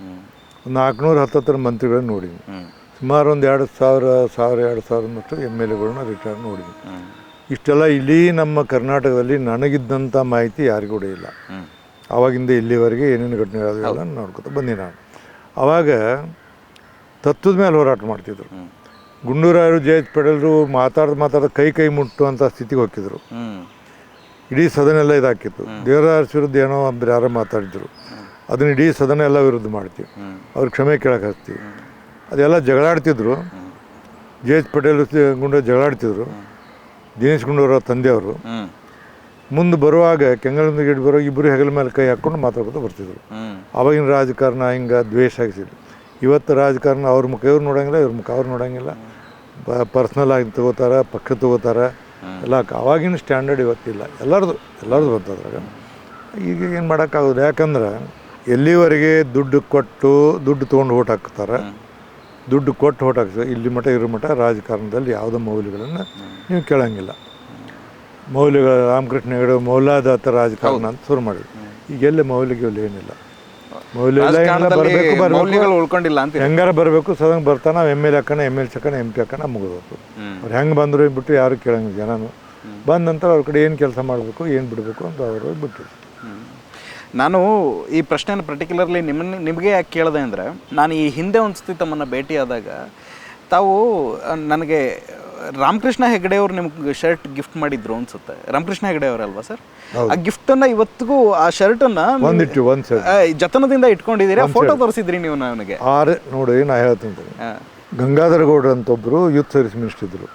ಒಂದು ನಾಲ್ಕುನೂರು ಹತ್ತತ್ತರ ಮಂತ್ರಿಗಳನ್ನ ನೋಡಿದ್ವಿ. ಸುಮಾರು ಒಂದು ಎರಡು ಸಾವಿರ ಸಾವಿರ ಎರಡು ಸಾವಿರದಷ್ಟು ಎಂ ಎಲ್ ಎಗಳನ್ನ ರಿಟೈರ್ ನೋಡಿದ್ವಿ. ಇಷ್ಟೆಲ್ಲ ಇಡೀ ನಮ್ಮ ಕರ್ನಾಟಕದಲ್ಲಿ ನನಗಿದ್ದಂಥ ಮಾಹಿತಿ ಯಾರಿಗೂ ಕೂಡ ಇಲ್ಲ ಆವಾಗಿಂದ ಇಲ್ಲಿವರೆಗೆ ಏನೇನು ಘಟನೆಗಳಾದವೆಲ್ಲ ನೋಡ್ಕೊತ ಬಂದಿ ನಾನು. ಆವಾಗ ತತ್ವದ ಮೇಲೆ ಹೋರಾಟ ಮಾಡ್ತಿದ್ರು. ಗುಂಡೂರಾಯರು ಜಯತ್ ಎಚ್ ಮಾತಾಡ್ದು ಮಾತಾಡ್ದು ಕೈ ಕೈ ಕೈ ಮುಟ್ಟುವಂಥ ಸ್ಥಿತಿಗೆ ಹೋಗಿದ್ರು ಇಡೀ ಸದನ ಎಲ್ಲ ಇದಾಕಿತ್ತು ದೇವರಾಜ್ ವಿರುದ್ಧ ಏನೋ ಒಬ್ರು ಯಾರೋ ಮಾತಾಡಿದ್ರು. ಅದನ್ನ ಇಡೀ ಸದನ ಎಲ್ಲ ವಿರುದ್ಧ ಮಾಡ್ತೀವಿ. ಅವ್ರ ಕ್ಷಮೆ ಕೇಳಕ್ಕೆ ಹಚ್ತೀವಿ. ಅದೆಲ್ಲ ಜಗಳಾಡ್ತಿದ್ರು. ಜೆ ಎಚ್ ಪಟೇಲ್ ಗುಂಡ ಜಗಳಾಡ್ತಿದ್ರು. ದಿನೇಶ್ ಗುಂಡೂರಾವ್ ತಂದೆಯವರು. ಮುಂದೆ ಬರುವಾಗ ಕೆಂಗಲಿಂದ ಗಿಡ ಬರುವಾಗ ಇಬ್ಬರು ಹೆಗಲ ಮೇಲೆ ಕೈ ಹಾಕ್ಕೊಂಡು ಮಾತಾಡ್ಕೊತ ಬರ್ತಿದ್ರು. ಅವಾಗಿನ ಆವಾಗಿನ ರಾಜಕಾರಣ ಹಿಂಗೆ ದ್ವೇಷ ಆಗಿಸಿದ್ರು ಇವತ್ತು ರಾಜಕಾರಣ ಅವ್ರ ಮುಖ ಇವ್ರು ನೋಡೋಂಗಿಲ್ಲ ಇವ್ರ ಮುಖ ಅವ್ರು ನೋಡೋಂಗಿಲ್ಲ. ಪರ್ಸ್ನಲ್ ಆಗಿ ತಗೋತಾರೆ ಪಕ್ಷ ತಗೋತಾರೆ. ಎಲ್ಲ ಅವಾಗಿನ ಸ್ಟ್ಯಾಂಡರ್ಡ್ ಇವತ್ತಿಲ್ಲ. ಎಲ್ಲರದು ಎಲ್ಲರದು ಬಂತದ್ರಾಗ. ಈಗ ಏನು ಮಾಡೋಕ್ಕಾಗೋದು ಯಾಕಂದ್ರೆ ಎಲ್ಲಿವರೆಗೆ ದುಡ್ಡು ಕೊಟ್ಟು ದುಡ್ಡು ತೊಗೊಂಡು ಓಟ್ ಹಾಕ್ತಾರೆ ದುಡ್ಡು ಕೊಟ್ಟು ಓಟ್ ಹಾಕ್ತಾರೆ ಇಲ್ಲಿ ಮಠ ಇರೋ ಮಠ ರಾಜಕಾರಣದಲ್ಲಿ ಯಾವುದೋ ಮೌಲ್ಯಗಳನ್ನು ನೀವು ಕೇಳೋಂಗಿಲ್ಲ. ಮೌಲ್ಯಗಳು ರಾಮಕೃಷ್ಣ ಹೆಗಡೆ ಮೌಲ್ಯಾಧಾತ ರಾಜಕಾರಣ ಅಂತ ಶುರು ಮಾಡಿದ್ರು. ಈಗ ಎಲ್ಲಿ ಮೌಲ್ಯಗಳು ಏನಿಲ್ಲ. ಮೌಲ್ಯಗಳು ಉಳ್ಕೊಂಡಿಲ್ಲ ಅಂತ ಹೆಂಗಾರ ಬರಬೇಕು ಸದಂಗೆ ಬರ್ತಾನೆ ಎಂ ಎಲ್ ಹಾಕೋಣ ಎಂ ಎಲ್ ಹಾಕೋಣ ಎಂ ಪಿ ಹಾಕೋಣ ಮುಗಿದೋತು ಹ್ಮ್. ಅವ್ರು ಹೆಂಗೆ ಬಂದರು ಬಿಟ್ಟು ಯಾರು ಕೇಳಂಗಿಲ್ಲ ಜನನು. ಬಂದ ನಂತರ ಅವ್ರ ಕಡೆ ಏನು ಕೆಲಸ ಮಾಡಬೇಕು ಏನು ಬಿಡಬೇಕು ಅಂತ ಅವರು ಬಿಟ್ಟು ನಾನು ಈ ಪ್ರಶ್ನೆನ ಪರ್ಟಿಕ್ಯುಲರ್ಲಿ ನಿಮ್ಮನ್ನ ನಿಮಗೆ ಯಾಕೆ ಕೇಳಿದೆ ಅಂದರೆ ನಾನು ಈ ಹಿಂದೆ ಒಂದು ಸತಿ ತಮ್ಮನ್ನು ಭೇಟಿಯಾದಾಗ ತಾವು ನನಗೆ ರಾಮಕೃಷ್ಣ ಹೆಗಡೆ ಅವ್ರು ನಿಮ್ಗೆ ಶರ್ಟ್ ಗಿಫ್ಟ್ ಮಾಡಿದ್ರು ಅನ್ಸುತ್ತೆ. ರಾಮಕೃಷ್ಣ ಹೆಗಡೆ ಅವರಲ್ವಾ ಸರ್? ಆ ಗಿಫ್ಟನ್ನು ಇವತ್ತಿಗೂ ಆ ಶರ್ಟನ್ನು ಒಂದಿಟ್ಟು ಒಂದು ಜತನದಿಂದ ಇಟ್ಕೊಂಡಿದ್ದೀರಿ? ಆ ಫೋಟೋ ತೋರಿಸಿದ್ರಿ ನೀವು ನನಗೆ. ಆರು ನೋಡಿ ನಾ ಹೇಳ್ತೀನಿ ಗಂಗಾಧರ ಗೌಡ್ರ ಅಂತ ಒಬ್ಬರು ಯೂತ್ ಸರ್ವಿಸ್ ಮಿನಿಸ್ಟರ್ ಇದ್ರು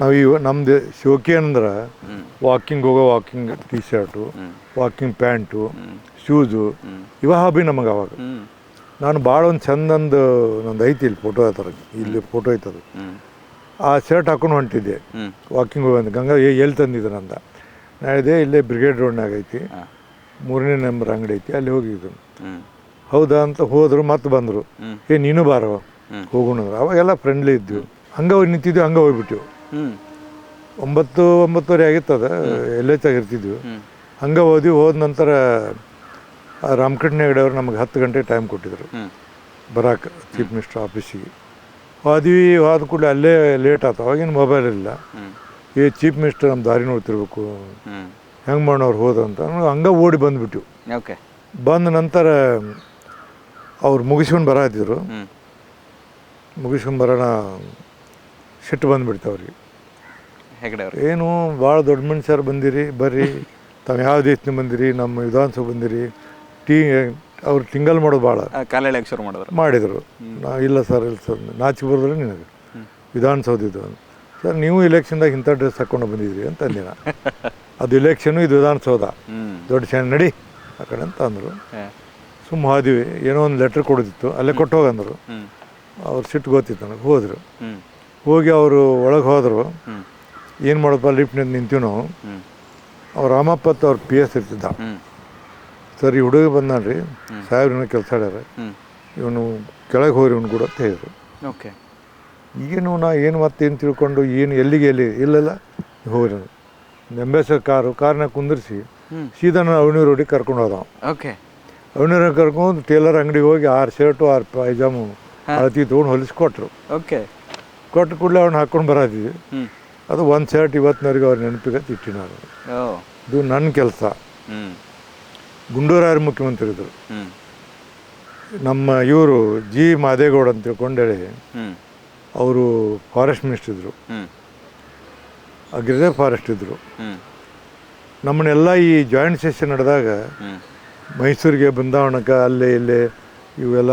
ನಾವು ಇವ ನಮ್ದು ಶೋಕಿ ಅಂದ್ರೆ ವಾಕಿಂಗ್ ಹೋಗೋ walking T shirt walking pant shoes ಇವ ಹಾಬಿ ನಮಗೆ ಅವಾಗ. ನಾನು ಭಾಳ ಒಂದು ಚಂದಂದು ನಂದು ಐತಿ ಇಲ್ಲಿ ಫೋಟೋ ಐತರ ಇಲ್ಲಿ ಫೋಟೋ ಐತದು. ಆ ಶರ್ಟ್ ಹಾಕೊಂಡು ಹೊಂಟಿದ್ದೆ. ವಾಕಿಂಗ್ ಹೋಗಿ ಗಂಗಾ ಎಲ್ಲಿ ತಂದಿದ್ದಾನೆ ಅಂತ ನಾ ಹೇಳಿದೆ ಇಲ್ಲೇ ಬ್ರಿಗೇಡ್ ರೋಡ್ನಾಗ ಐತಿ. ಮೂರನೇ ನಂಬರ್ ಅಂಗಡಿ ಐತಿ. ಅಲ್ಲಿ ಹೋಗಿದ್ದು. ಹೌದಾ ಅಂತ ಹೋದ್ರು ಮತ್ತೆ ಬಂದರು. ಏ ನೀನು ಬಾರವ. ಹೋಗೋಣ. ಅವಾಗೆಲ್ಲ ಫ್ರೆಂಡ್ಲಿ ಇದ್ವಿ. ಹಂಗೆ ಹೋಗಿ ನಿಂತಿದ್ವಿ ಹಂಗೆ ಹೋಗ್ಬಿಟ್ಟಿವು. ಒಂಬತ್ತು ಒಂಬತ್ತುವರೆ ಆಗಿತ್ತದ. ಎಲ್ಲೇ ಹ್ಮ್. ಹಂಗೆ ಹೋದ್ವಿ. ಹೋದ ನಂತರ ರಾಮಕೃಷ್ಣ ಹೆಗಡೆ ಅವರು ನಮಗೆ ಹತ್ತು ಗಂಟೆ ಟೈಮ್ ಕೊಟ್ಟಿದ್ರು. ಬರಾಕ್ ಚೀಫ್ ಮಿನಿಸ್ಟರ್ ಆಫೀಸಿಗೆ ಹೋದ್ವಿ ಹೋದ ಕೂಡಲೇ ಅಲ್ಲೇ ಲೇಟ್ ಆಯ್ತು ಅವಾಗಿನ ಮೊಬೈಲ್ ಇಲ್ಲ. ಏ ಈ ಚೀಫ್ ಮಿನಿಸ್ಟರ್ ನಮ್ಮ ದಾರಿ ನೋಡ್ತಿರ್ಬೇಕು. ಹೆಂಗೆ ಮಾಡೋರು ಹೋದ ಅಂತ. ಹಂಗೆ ಓಡಿ ಬಂದುಬಿಟ್ಟು ಓಕೆ. ಬಂದ ನಂತರ ಅವ್ರು ಮುಗಿಸ್ಕೊಂಡು ಹ್ಮ್. ಮುಗಿಸ್ಕೊಂಡು ಬರೋಣ ಸಿಟ್ಟು ಬಂದುಬಿಡ್ತು ಅವ್ರಿಗೆ. ಹೆಗಡೆ ಅವರು. ಏನು ಭಾಳ ದೊಡ್ಡ ಮನುಷ್ಯರು ಬಂದಿರಿ ಬರ್ರಿ. ತಾವು ಯಾವ ದೇಶದಿಂದ ಬಂದಿರಿ ನಮ್ಮ ವಿಧಾನಸಭೆ ಬಂದಿರಿ. ಟೀ ಅವ್ರು ತಿಂಗಲ್ ಮಾಡೋದು ಭಾಳ. ಕಾಲೆಳೆಯಕ್ಕೆ ಶುರು ಮಾಡಿದ್ರು. ಮಾಡಿದರು. ನಾ ಇಲ್ಲ ಸರ್ ಇಲ್ಲ ಸರ್ ನಾಚಿ ಬರೋದ್ರೆ ನಿನಗೆ. ಅಂತ. ಸರ್ ನೀವು ಇಲೆಕ್ಷನ್ದಾಗ ಇಂಥ ಡ್ರೆಸ್ ಹಾಕ್ಕೊಂಡು ಬಂದಿದ್ದೀರಿ ಅಂತ ಅಂದಿನ ಅದು ಇಲೆಕ್ಷನು ಇದು ವಿಧಾನಸೌಧ. ದೊಡ್ಡ ಶಾನೆ ನಡಿ ಆ ಕಡೆ ಅಂತ ಅಂದರು. ಸುಮ್ಮ ಹಾದಿವಿ ಏನೋ ಒಂದು ಲೆಟ್ರ್ ಕೊಡೋದಿತ್ತು ಅಲ್ಲೇ ಕೊಟ್ಟು ಹೋಗಂದರು. ಅವ್ರು ಸಿಟ್ಟು ಗೊತ್ತಿತ್ತು ನನಗೆ ಹೋದರು. ಹೋಗಿ ಅವರು ಒಳಗೆ ಹೋದರು. ಏನು ಮಾಡೋದಪ್ಪ ಲಿಫ್ಟ್ನಿಂದ ನಿಂತೀವಿ ನಾವು ಅವ್ರ ರಾಮಪ್ಪತ್ತು ಅವ್ರ ಪಿ ಎಸ್ ಇರ್ತಿದ್ದ. ಸರ್ ಈ ಹುಡುಗ ರೀ ಸಾಹೇಬ್ರಿನ ಕೆಲಸ ಆಡ್ಯಾರ ಇವನು ಕೆಳಗೆ ಹೋಗ್ರಿ ಇವನು ಕೂಡ ಅಂತ ಹೇಳಿದ್ರು. ಓಕೆ. ಏನು ನಾ ಏನು ಮತ್ತೇನು ತಿಳ್ಕೊಂಡು ಏನು ಎಲ್ಲಿಗೆ ಎಲ್ಲಿ ಇಲ್ಲಲ್ಲ ಹೋಗ್ರಿ ಎಂಬೆಸರ್ ಕಾರು ಕಾರ್ನಾಗ ಕುಂದಿರಿಸಿ. ಸೀದಾ ನಾನು ಅವನಿ ರೋಡಿಗೆ ಕರ್ಕೊಂಡು ಹೋದ ಓಕೆ. ಅವನಿ ರೋಡ್ ಕರ್ಕೊಂಡು ಟೇಲರ್ ಅಂಗಡಿಗೆ ಹೋಗಿ ಆರು ಶರ್ಟು ಆರು ಪೈಜಾಮು ಅಳತಿ ತೊಗೊಂಡು ಹೊಲಿಸ್ಕೊಟ್ರು. ಓಕೆ. ಕೊಟ್ಟು ಕೂಡಲೇ ಅವ್ನು ಹಾಕ್ಕೊಂಡು ಬರತ್ತಿದ್ವಿ ಅದು ಒಂದು ಶರ್ಟ್ ಇವತ್ತಿನವರೆಗೆ ಅವ್ರ ನೆನಪಿಗೆ ತಿಟ್ಟಿನ ಇದು ನನ್ನ ಕೆಲಸ. ಹ್ಮ್ ಗುಂಡೂರಾಯರು ಮುಖ್ಯಮಂತ್ರಿ ಇದ್ದರು ಹ್ಮ್. ನಮ್ಮ ಇವರು ಜಿ ಮಾದೇಗೌಡ ಅಂತ ತಿಳ್ಕೊಂಡೇಳಿ ಅವರು ಫಾರೆಸ್ಟ್ ಮಿನಿಸ್ಟರ್ ಇದ್ದರು ಅಗ್ರಿಕಲ್ಚರ್ ಫಾರೆಸ್ಟ್ ಇದ್ದರು ನಮ್ಮನ್ನೆಲ್ಲ ಈ ಜಾಯಿಂಟ್ ಸೆಷನ್ ನಡೆದಾಗ ಮೈಸೂರಿಗೆ ಬೃಂದಾವನಕ್ಕೆ ಅಲ್ಲೇ ಇಲ್ಲೇ ಇವೆಲ್ಲ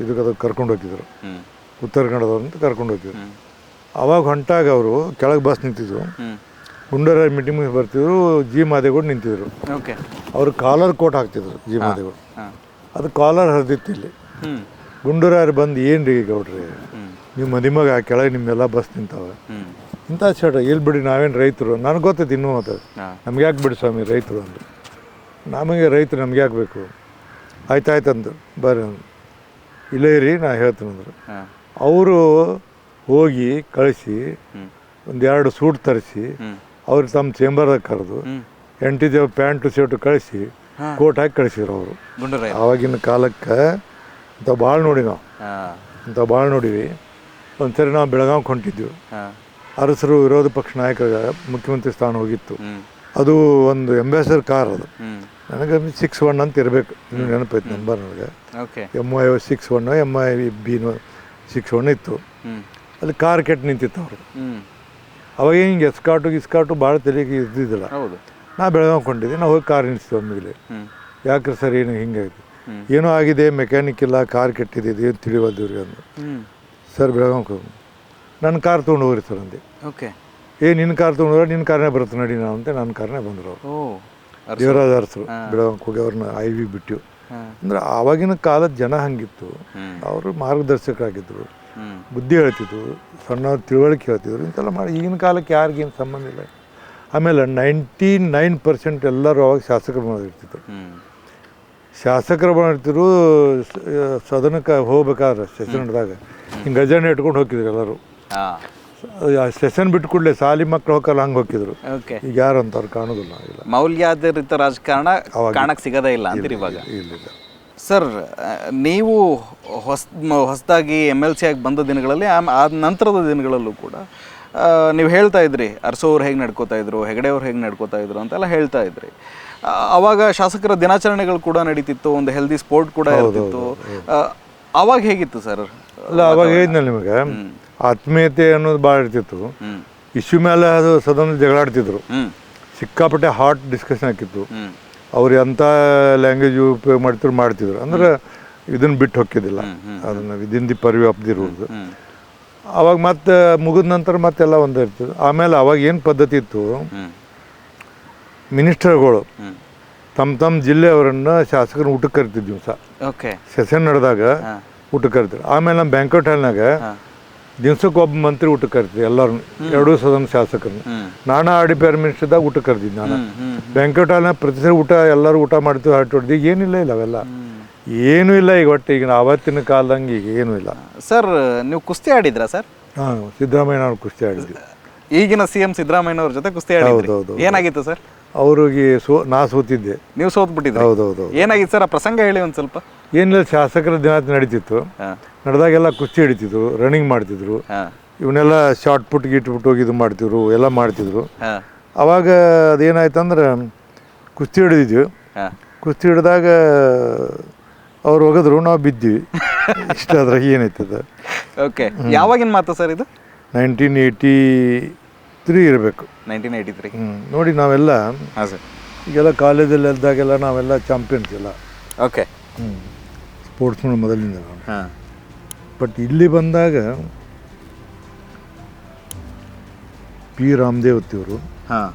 ಇದಕ್ಕೆ ಕರ್ಕೊಂಡು ಹೋಗಿದ್ರು ಹ್ಮ್. ಉತ್ತರ ಕನ್ನಡದವ್ರು ಅಂತ ಕರ್ಕೊಂಡು ಹೋಗಿದ್ರು ಹ್ಮ್. ಅವಾಗ ಹೊಂಟಾಗ ಅವರು ಕೆಳಗೆ ಬಸ್ ನಿಂತಿದ್ರು. ಹ್ಮ್ ಗುಂಡೂರಾಯ ಮೀಟಿಂಗ್ ಬರ್ತಿದ್ರು ಜಿ ಮಾದೇಗೌಡ ನಿಂತಿದ್ರು. ಓಕೆ. ಅವರು ಕಾಲರ್ ಕೋಟ್ ಹಾಕ್ತಿದ್ರು ಜಿ ಮಾದೇಗೌಡ. ಅದು ಕಾಲರ್ ಹರಿದಿತ್ತು ಇಲ್ಲಿ. ಹ್ಮ್. ಗುಂಡೂರಾಯರು ಬಂದು ಏನು ರೀ ಗೌಡ್ರಿ? ಹ್ಮ್. ನೀವು ಮದಿಮಗ ಆ ಕೆಳಗೆ ನಿಮ್ಮೆಲ್ಲ ಬಸ್ ನಿಂತಾವೆ. ಇಂಥ ಶರ್ಟ್ ಎಲ್ಲಿ ಬಿಡಿ ನಾವೇನು ರೈತರು? ನನಗೆ ಗೊತ್ತೈತೆ ಇನ್ನೂ ಅದು. ನಮ್ಗೆ ಯಾಕೆ ಬಿಡಿ ಸ್ವಾಮಿ ರೈತರು ಅಂದರು ನಮಗೆ ರೈತರು ನಮ್ಗೆ ಯಾಕೆ ಬೇಕು? ಆಯ್ತು ಆಯ್ತು ಅಂದರು ಬರ್ರಿ ಅಂದ್ರು. ಇಲ್ಲೇ ರೀ ನಾ ಹೇಳ್ತೀನಿ ಅಂದರು. ಅವರು ಹೋಗಿ ಕಳಿಸಿ ಒಂದೆರಡು ಸೂಟ್ ತರಿಸಿ ಅವ್ರು ತಮ್ಮ ಚೇಂಬರ್ದಾಗ ಕರೆದು ಎಂಟು ದೇವ್ ಪ್ಯಾಂಟು ಶರ್ಟು ಕಳಿಸಿ ಕೋಟ್ ಹಾಕಿ ಕಳಿಸಿದ್ರು ಅವರು. ಆವಾಗಿನ ಕಾಲಕ್ಕೆ ಅಂತ ಭಾಳ ನೋಡಿ ನಾವು. ಅಂತ ಭಾಳ ನೋಡಿವಿ. ಒಂದ್ಸರಿ ನಾವು ಬೆಳಗಾವಿ ಹೊಂಟಿದ್ವಿ. ಅರಸರು ವಿರೋಧ ಪಕ್ಷ ನಾಯಕರ ಮುಖ್ಯಮಂತ್ರಿ ಸ್ಥಾನ ಹೋಗಿತ್ತು. ಅದು ಒಂದು ಎಂಬಾಸಡರ್ ಕಾರ್ ಅದು. ನನಗೆ ಸಿಕ್ಸ್ ಒನ್ ಅಂತ ಇರಬೇಕು. ನಿಮ್ಗೆ ನೆನಪೈತೆ ನಂಬರ್ ನನಗೆ. M I six one M I ಬಿನೋ six one ಇತ್ತು. ಅಲ್ಲಿ ಕಾರ್ ಕೆಟ್ಟು ನಿಂತಿತ್ತು ಅವರು ಅವಾಗ ಹಿಂಗೆ ಎಸ್ಕಾಟು ಗಿಸ್ಕಾಟು ಭಾಳ ತಲೆಗೆ ಇದ್ದಿದ್ದಿಲ್ಲ. ಹೌದು. ನಾ ಬೆಳಗಾವಿ ಕೊಂಡಿದ್ದೆ ನಾವು ಹೋಗಿ ಕಾರ್ ನಿಲ್ಲಿಸ್ತೀವಿ ಒಮ್ಮೆಲೆ. ಹ್ಮ್. ಯಾಕ್ರಿ ಸರ್ ಏನು ಹಿಂಗಾಯ್ತು ಏನೋ ಆಗಿದೆ ಮೆಕ್ಯಾನಿಕ್ ಇಲ್ಲ ಕಾರ್ ಕೆಟ್ಟಿದೆ ಏನು ತಿಳಿವಲ್ದು ಇವ್ರಿಗೆ ಅಂದು. ಸರ್ ಬೆಳಗಾವಿ ಹೋಗಿ ನನ್ನ ಕಾರ್ ತೊಗೊಂಡು ಹೋಗ್ರಿ ಸರ್ ಅಂದೆ. ಓಕೆ. ಏ ನಿನ್ನ ಕಾರ್ ತೊಗೊಂಡು ನಿನ್ನ ಕಾರ್ನೇ ಬರುತ್ತೆ ನಡಿ ನಾವು ಅಂತ ನನ್ನ ಕಾರ್ನೇ ಬಂದರು ಅವರು. ದೇವರಾಜ ಅರಸರು ಬೆಳಗಾವಿಗೆ ಹೋಗಿ ಅವ್ರನ್ನ ಐ ವಿ ಬಿಟ್ಟು. ಅಂದ್ರೆ ಆವಾಗಿನ ಕಾಲದ ಜನ ಹಂಗಿತ್ತು. ಅವರು ಮಾರ್ಗದರ್ಶಕರಾಗಿದ್ದರು ಬುದ್ಧಿ ಹೇಳ್ತಿದ್ರು ಸಣ್ಣವ್ರು ತಿಳುವಳಿಕೆ ಹೇಳ್ತಿದ್ರು ಇಂಥೆಲ್ಲ ಮಾಡಿ. ಈಗಿನ ಕಾಲಕ್ಕೆ ಯಾರಿಗೇನು ಸಂಬಂಧ ಇಲ್ಲ. ಆಮೇಲೆ ನೈಂಟಿ ನೈನ್ ಪರ್ಸೆಂಟ್ ಎಲ್ಲರೂ ಅವಾಗ ಶಾಸಕರು ಮನೆ ಇರ್ತಿದ್ರು. ಶಾಸಕರು ಮನೆ ಇರ್ತಿದ್ರು ಸದನಕ್ಕೆ ಹೋಗ್ಬೇಕಾದ್ರೆ ಸೆಷನ್ ಹಿಡ್ದಾಗ ಹಿಂಗೆ ಗಜಾನೆ ಇಟ್ಕೊಂಡು ಹೋಗಿದ್ರು ಎಲ್ಲರೂ. ಸೆಷನ್ ಬಿಟ್ಟು ಕೂಡಲೇ ಸಾಲಿ ಮಕ್ಕಳು ಹೋಗಲ್ಲ ಹಂಗೆ ಹೋಗಿದ್ರು ಓಕೆ. ಈಗ ಯಾರು ಅಂಥವ್ರು ಕಾಣೋದಿಲ್ಲ ಇಲ್ಲ. ಮೌಲ್ಯಾಧಾರಿತ ರಾಜಕಾರಣ ಕಾಣಕ್ಕೆ ಸಿಗೋದೇ ಇಲ್ಲ ಅಂತೀರಿ ಇವಾಗ? ಇಲ್ಲ. ಸರ್ ನೀವು ಹೊಸ ಹೊಸದಾಗಿ ಎಂ ಎಲ್ ಸಿ ಆಗಿ ಬಂದ ದಿನಗಳಲ್ಲಿ ಆಮ್- ಆದ ನಂತರದ ದಿನಗಳಲ್ಲೂ ಕೂಡ ನೀವು ಹೇಳ್ತಾ ಇದ್ರಿ ಅರಸೋರು ಹೇಗೆ ನಡ್ಕೋತಾ ಇದ್ರು ಹೆಗಡೆಯವ್ರು ಹೇಗೆ ನಡ್ಕೋತಾ ಇದ್ರು ಅಂತೆಲ್ಲ ಹೇಳ್ತಾ ಇದ್ರಿ. ಆ, ಅವಾಗ ಶಾಸಕರ ದಿನಾಚರಣೆಗಳು ಕೂಡ ನಡೀತಿತ್ತು ಒಂದು ಹೆಲ್ದಿ ಸ್ಪೋರ್ಟ್ ಕೂಡ ಇರ್ತಿತ್ತು. ಅವಾಗ ಹೇಗಿತ್ತು ಸರ್? ಅಲ್ಲ ಅವಾಗ ಹೇಳಿದ್ನಲ್ಲ ನಿಮಗೆ ಆತ್ಮೀಯತೆ ಅನ್ನೋದು ಭಾಳ ಇರ್ತಿತ್ತು. ಇಶ್ಯೂ ಮೇಲೆ ಅದು ಸದನ ಜಗಳಾಡ್ತಿದ್ರು. ಸಿಕ್ಕಾಪಟ್ಟೆ ಹಾಟ್ ಡಿಸ್ಕಷನ್ ಆಕಿತ್ತು ಹ್ಮ್. ಅವ್ರು ಎಂಥ ಲ್ಯಾಂಗ್ವೇಜ್ ಉಪಯೋಗ ಮಾಡ್ತಿದ್ರು ಮಾಡ್ತಿದ್ರು. ಅಂದ್ರೆ ಇದನ್ನು ಬಿಟ್ಟು ಹೊಕ್ಕಿದ್ದಿಲ್ಲ ಅದನ್ನು ವಿದಿನ್ ದಿ ಪರ್ವಿ ಅವಾಗ ಮತ್ತೆ ಮುಗಿದ ನಂತರ ಮತ್ತೆಲ್ಲ ಒಂದೇ ಇರ್ತದೆ. ಆಮೇಲೆ ಅವಾಗ ಏನು ಪದ್ಧತಿ ಇತ್ತು? ಮಿನಿಸ್ಟರ್ಗಳು ತಮ್ಮ ತಮ್ಮ ಜಿಲ್ಲೆಯವರನ್ನು ಶಾಸಕರ ಊಟಕ್ಕೆ ಕರಿತಿದ್ವಿ ದಿವಸ ಸೆಷನ್ ನಡೆದಾಗ ಊಟಕ್ಕೆ ಕರಿತಾರೆ ಆಮೇಲೆ ನಮ್ಮ ಬ್ಯಾಂಕ್ವೆಟ್ ಹಾಲ್ನಾಗ ಹಾಂ ದಿವ್ಸಕ್ಕೆ ಒಬ್ಬ ಮಂತ್ರಿ ಊಟಕ್ಕೆ ಕರೀತಿದ್ದೆ ಎಲ್ಲರೂ ಎರಡೂ ಸದನ ಶಾಸಕರನ್ನ ನಾನಾ ಆರ್ ಮಿನಿಸ್ಟರ್ದಾಗ ಊಟಕ್ಕೆ ಕರೆದಿದ್ದೆ ನಾನು. ಹ್ಮ್ ಪ್ರತಿ ಸರಿ ಊಟ ಎಲ್ಲರೂ ಊಟ ಮಾಡ್ತೀವಿ ಹಾಟ್ ಹೊಡ್ದು ಏನಿಲ್ಲ ಇಲ್ಲ ಅವೆಲ್ಲ. ಏನೂ ಇಲ್ಲ ಈಗ ಒಟ್ಟು ಈಗ ಆವತ್ತಿನ ಕಾಲದಂಗೆ ಈಗ ಏನೂ ಇಲ್ಲ. ಸರ್ ನೀವು ಕುಸ್ತಿ ಆಡಿದ್ರಾ ಸರ್? ಹಾಂ ಸಿದ್ದರಾಮಯ್ಯ ಅವ್ರು ಕುಸ್ತಿ ಆಡಿದ್ವಿ. ಈಗಿನ ಸಿ ಎಂ ಸಿದ್ದರಾಮಯ್ಯನವ್ರ ಜೊತೆ ಕುಸ್ತಿ ಆಡಿದ್ರು. ಹೌದು, ಹೌದು. ಏನಾಗಿತ್ತು ಸರ್? ಅವ್ರಿಗೆ ಸೋ ನಾ ಸೋತಿದ್ದೆ. ನೀವು ಸೋತ್ಬಿಟ್ಟಿದ್ದೆ ಹೌದೌದು ಹೌದು ಹೌದು. ಏನಾಗಿತ್ತು ಸರ್ ಆ ಪ್ರಸಂಗ ಹೇಳಿ ಒಂದು ಸ್ವಲ್ಪ. ಏನಿಲ್ಲ ಶಾಸಕರ ದಿನ ನಡೀತಿತ್ತು. ನಡೆದಾಗೆಲ್ಲ ಕುಸ್ತಿ ಹಿಡಿತಿದ್ರು ರನ್ನಿಂಗ್ ಮಾಡ್ತಿದ್ರು. ಇವನ್ನೆಲ್ಲ ಶಾರ್ಟ್ ಪುಟ್ ಗಿಟ್ ಪುಟ್ ಹೋಗಿ ಇದು ಮಾಡ್ತಿದ್ರು ಎಲ್ಲ ಮಾಡ್ತಿದ್ರು. ಅವಾಗ ಅದೇನಾಯ್ತಂದ್ರೆ ಕುಸ್ತಿ ಹಿಡಿದಿದ್ವಿ. ಕುಸ್ತಿ ಹಿಡಿದಾಗ ಅವ್ರು ಹೋಗಿದ್ರು ನಾವು ಬಿದ್ದಿವಿ. ಇಷ್ಟ ಅದ್ರಾಗ ಏನಾಯ್ತದ? ಓಕೆ ಯಾವಾಗಿನ ಮಾತು ಸರ್ ಇದು? ನೈನ್ಟೀನ್ ಏಯ್ಟಿ ತ್ರೀ ಇರಬೇಕು. ನೈನ್ಟೀನ್ ಏಯ್ಟಿ ತ್ರೀ ಹ್ಞೂ ನೋಡಿ ನಾವೆಲ್ಲ ಈಗೆಲ್ಲ ಕಾಲೇಜಲ್ಲಿ ಇದ್ದಾಗೆಲ್ಲ ನಾವೆಲ್ಲ ಚಾಂಪಿಯನ್ಸ್ ಎಲ್ಲ. ಓಕೆ ಹ್ಞೂ ಸ್ಪೋರ್ಟ್ಸ್ಮನ್ ಮೊದಲಿಂದ ನಾನು. ಹಾಂ. ಬಟ್ ಇಲ್ಲಿ ಬಂದಾಗ ಪಿ ರಾಮದೇವತಿಯವರು ಹಾಂ.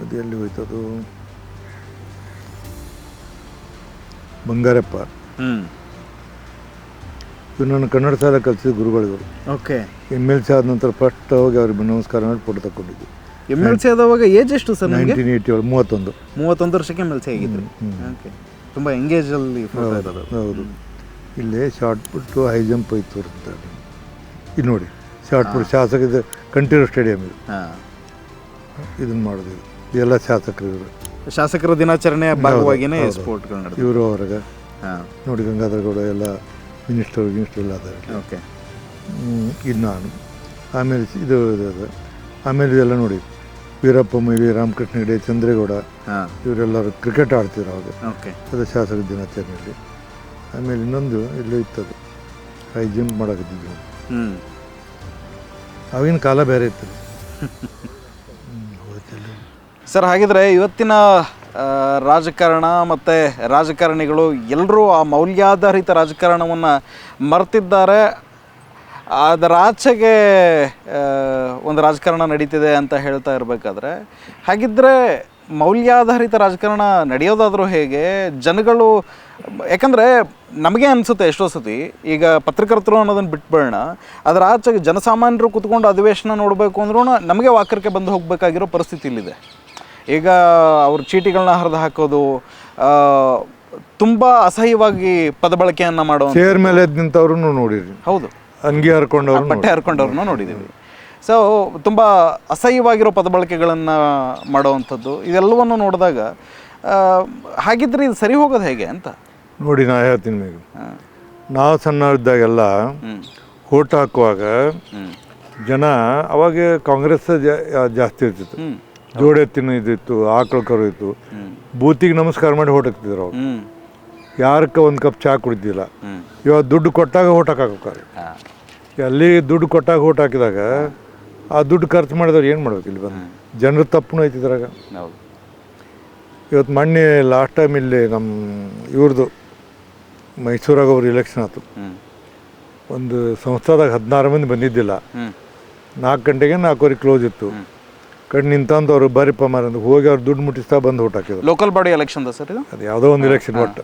ಅದು ಎಲ್ಲಿ ಹೋಯ್ತದು ಬಂಗಾರಪ್ಪ. ಇವ್ರು ನನ್ನ ಕನ್ನಡ ಶಾಲೆ ಕಲಿಸಿದ ಗುರುಗಳಿವರು. ಓಕೆ. ಎಂ ಎಲ್ ಸಿ ಆದ ನಂತರ ಫಸ್ಟ್ ಹೋಗಿ ಅವ್ರಿಗೆ ನಮಸ್ಕಾರ ಮಾಡಿ ಫೋಟೋ ತಗೊಂಡಿದ್ವಿ ಎಂ ಎಲ್ ಸಿ ಆದವಾಗ ಏಜ್ ಎಷ್ಟು ಸರ್ ನಿಮಗೆ? ನೈನ್ಟೀನ್ ಏಯ್ಟಿ ಏಳು ಮೂವತ್ತೊಂದು. ಮೂವತ್ತೊಂದು ವರ್ಷಕ್ಕೆ ಎಂ ಎಲ್ ಸಿ ಆಗಿದ್ರಿ. ಓಕೆ ತುಂಬ ಎಂಗೇಜ್ ಅಲ್ಲಿ photo ಇರೋದು ಹೌದು. ಇಲ್ಲೇ ಶಾರ್ಟ್ ಪುಟ್ಟು ಹೈ ಜಂಪ್ ಐತು ಅಂತ. ಇದು ನೋಡಿ ಶಾರ್ಟ್ ಪುಟ್ ಶಾಸಕದ ಕಂಠೀರವ ಸ್ಟೇಡಿಯಂ ಇದು. ಹಾಂ. ಇದನ್ನು ಮಾಡೋದು ಇದು. ಇದೆಲ್ಲ ಶಾಸಕರು ಇವರು ಶಾಸಕರ ದಿನಾಚರಣೆ ಭಾಗವಾಗಿನೇ ಸ್ಪೋರ್ಟ್ಗಳು ನಡೆದು ಇವರು ಅವ್ರಿಗೆ. ಹಾಂ. ನೋಡಿ ಗಂಗಾಧರ ಗೌಡ ಎಲ್ಲ ಮಿನಿಸ್ಟರ್ ಮಿನಿಸ್ಟರ್ ಎಲ್ಲ ಅದಾರೆ ಓಕೆ ಇದು ನಾನು. ಆಮೇಲೆ ಇದು ಇದು. ಆಮೇಲೆ ಇದೆಲ್ಲ ನೋಡಿ. ವೀರಪ್ಪ ಮೊಯ್ಲಿ ರಾಮಕೃಷ್ಣ ಹೆಗಡೆ ಚಂದ್ರೇಗೌಡ ಹಾಂ. ಇವರೆಲ್ಲರೂ ಕ್ರಿಕೆಟ್ ಆಡ್ತಿದ್ರು ಅವಾಗ ಓಕೆ. ಅದು ಶಾಸಕ ದಿನಾಚರಣೆಯಲ್ಲಿ. ಆಮೇಲೆ ಇನ್ನೊಂದು ಇಲ್ಲೂ ಇತ್ತದು. ಹೈ ಜಿಮ್ ಮಾಡಕತ್ತಿದ್ವಿ. ಹ್ಞೂ ಕಾಲ ಬೇರೆ ಇತ್ತು. ಸರ್ ಹಾಗಿದ್ರೆ ಇವತ್ತಿನ ಆ, ರಾಜಕಾರಣ ಮತ್ತು ರಾಜಕಾರಣಿಗಳು ಎಲ್ಲರೂ ಆ ಮೌಲ್ಯಾಧಾರಿತ ರಾಜಕಾರಣವನ್ನು ಮರ್ತಿದ್ದಾರೆ. ಅದರ ಆಚೆಗೆ ಒಂದು ರಾಜಕಾರಣ ನಡೀತಿದೆ ಅಂತ ಹೇಳ್ತಾ ಇರಬೇಕಾದ್ರೆ ಹಾಗಿದ್ರೆ ಮೌಲ್ಯಾಧಾರಿತ ರಾಜಕಾರಣ ನಡೆಯೋದಾದರೂ ಹೇಗೆ ಜನಗಳು ಯಾಕಂದರೆ ನಮಗೆ ಅನಿಸುತ್ತೆ ಎಷ್ಟೋ ಸತಿ ಈಗ ಪತ್ರಕರ್ತರು ಅನ್ನೋದನ್ನು ಬಿಟ್ಬೇಡ ಅದರ ಆಚೆಗೆ ಜನಸಾಮಾನ್ಯರು ಕುತ್ಕೊಂಡು ಅಧಿವೇಶನ ನೋಡಬೇಕು ಅಂದ್ರೂ ನಮಗೆ ವಾಕರಿಕೆ ಬಂದು ಹೋಗಬೇಕಾಗಿರೋ ಪರಿಸ್ಥಿತಿ ಇಲ್ಲಿದೆ. ಈಗ ಅವ್ರ ಚೀಟಿಗಳನ್ನ ಹರಿದು ಹಾಕೋದು ತುಂಬ ಅಸಹ್ಯವಾಗಿ ಪದ ಬಳಕೆಯನ್ನ ಮಾಡೋ ಚೇರ್ ಮೇಲೆ ಎದ್ದು ನೋಡಿರಿ. ಹೌದು. ಅಂಗಿ ಹರ್ಕೊಂಡವ್ರು ಬಟ್ಟೆ ಹರ್ಕೊಂಡವ್ರನ್ನ ನೋಡಿದ್ದೀವಿ. ಸೊ ತುಂಬ ಅಸಹ್ಯವಾಗಿರೋ ಪದ ಬಳಕೆಗಳನ್ನು ಮಾಡೋವಂಥದ್ದು ಇದೆಲ್ಲವನ್ನು ನೋಡಿದಾಗ ಹಾಗಿದ್ರೆ ಇದು ಸರಿ ಹೋಗೋದು ಹೇಗೆ ಅಂತ? ನೋಡಿ ನಾ ಹೇಳ್ತೀನಿ ನಿಮಗೆ ನಾವು ಸಣ್ಣವರಿದ್ದಾಗೆಲ್ಲ ಇದ್ದಾಗೆಲ್ಲ ಓಟ್ ಹಾಕುವಾಗ ಜನ ಅವಾಗ ಕಾಂಗ್ರೆಸ್ ಜಾಸ್ತಿ ಇರ್ತಿತ್ತು. ಜೋಡೆ ಜೋಡಿ ಎತ್ತಿನ ಇದಿತ್ತು ಆಕಳ ಕರು ಇತ್ತು ಬೂತಿಗೆ ನಮಸ್ಕಾರ ಮಾಡಿ ಓಟ್ ಹಾಕ್ತಿದ್ರು ಅವ್ರು ಯಾರಕ್ಕ ಒಂದು ಕಪ್ ಚಹಾ ಕುಡಿದಿಲ್ಲ. ಇವಾಗ ದುಡ್ಡು ಕೊಟ್ಟಾಗ ಓಟ್ ಹಾಕೋಕ್ಕಾರೆ ಅಲ್ಲಿ ದುಡ್ಡು ಕೊಟ್ಟಾಗ ಓಟ್ ಹಾಕಿದಾಗ ಆ ದುಡ್ಡು ಖರ್ಚು ಮಾಡಿದವ್ರು ಏನು ಮಾಡ್ಬೇಕು ಇಲ್ಲಿ ಬಂದು? ಜನರು ತಪ್ಪು ಐತಿದ್ರಾಗ ಹೌದು. ಇವತ್ತು ಮೊನ್ನೆ ಲಾಸ್ಟ್ ಟೈಮ್ ಇಲ್ಲಿ ನಮ್ಮ ಇವ್ರದ್ದು ಮೈಸೂರಾಗ ಅವ್ರ ಇಲೆಕ್ಷನ್ ಆಯ್ತು ಒಂದು ಸಂಸ್ಥಾದಾಗ ಹದಿನಾರು ಮಂದಿ ಬಂದಿದ್ದಿಲ್ಲ. ನಾಲ್ಕು ಗಂಟೆಗೆ ನಾಲ್ಕುವರೆ ಕ್ಲೋಸ್ ಇತ್ತು. ಕಣ್ಣು ನಿಂತಂದು ಬರಿಪ್ಪ ಮಾರಂದು ಹೋಗಿ ಅವ್ರು ದುಡ್ಡು ಮುಟ್ಟಿಸ್ತಾ ಬಂದು ಓಟ್ ಹಾಕಿದ್ರು. ಲೋಕಲ್ ಬಾಡಿ ಎಲೆಕ್ಷನ್ ಸರ್ ಅದು ಯಾವುದೋ ಒಂದು ಇಲೆಕ್ಷನ್ ಒಟ್ಟು.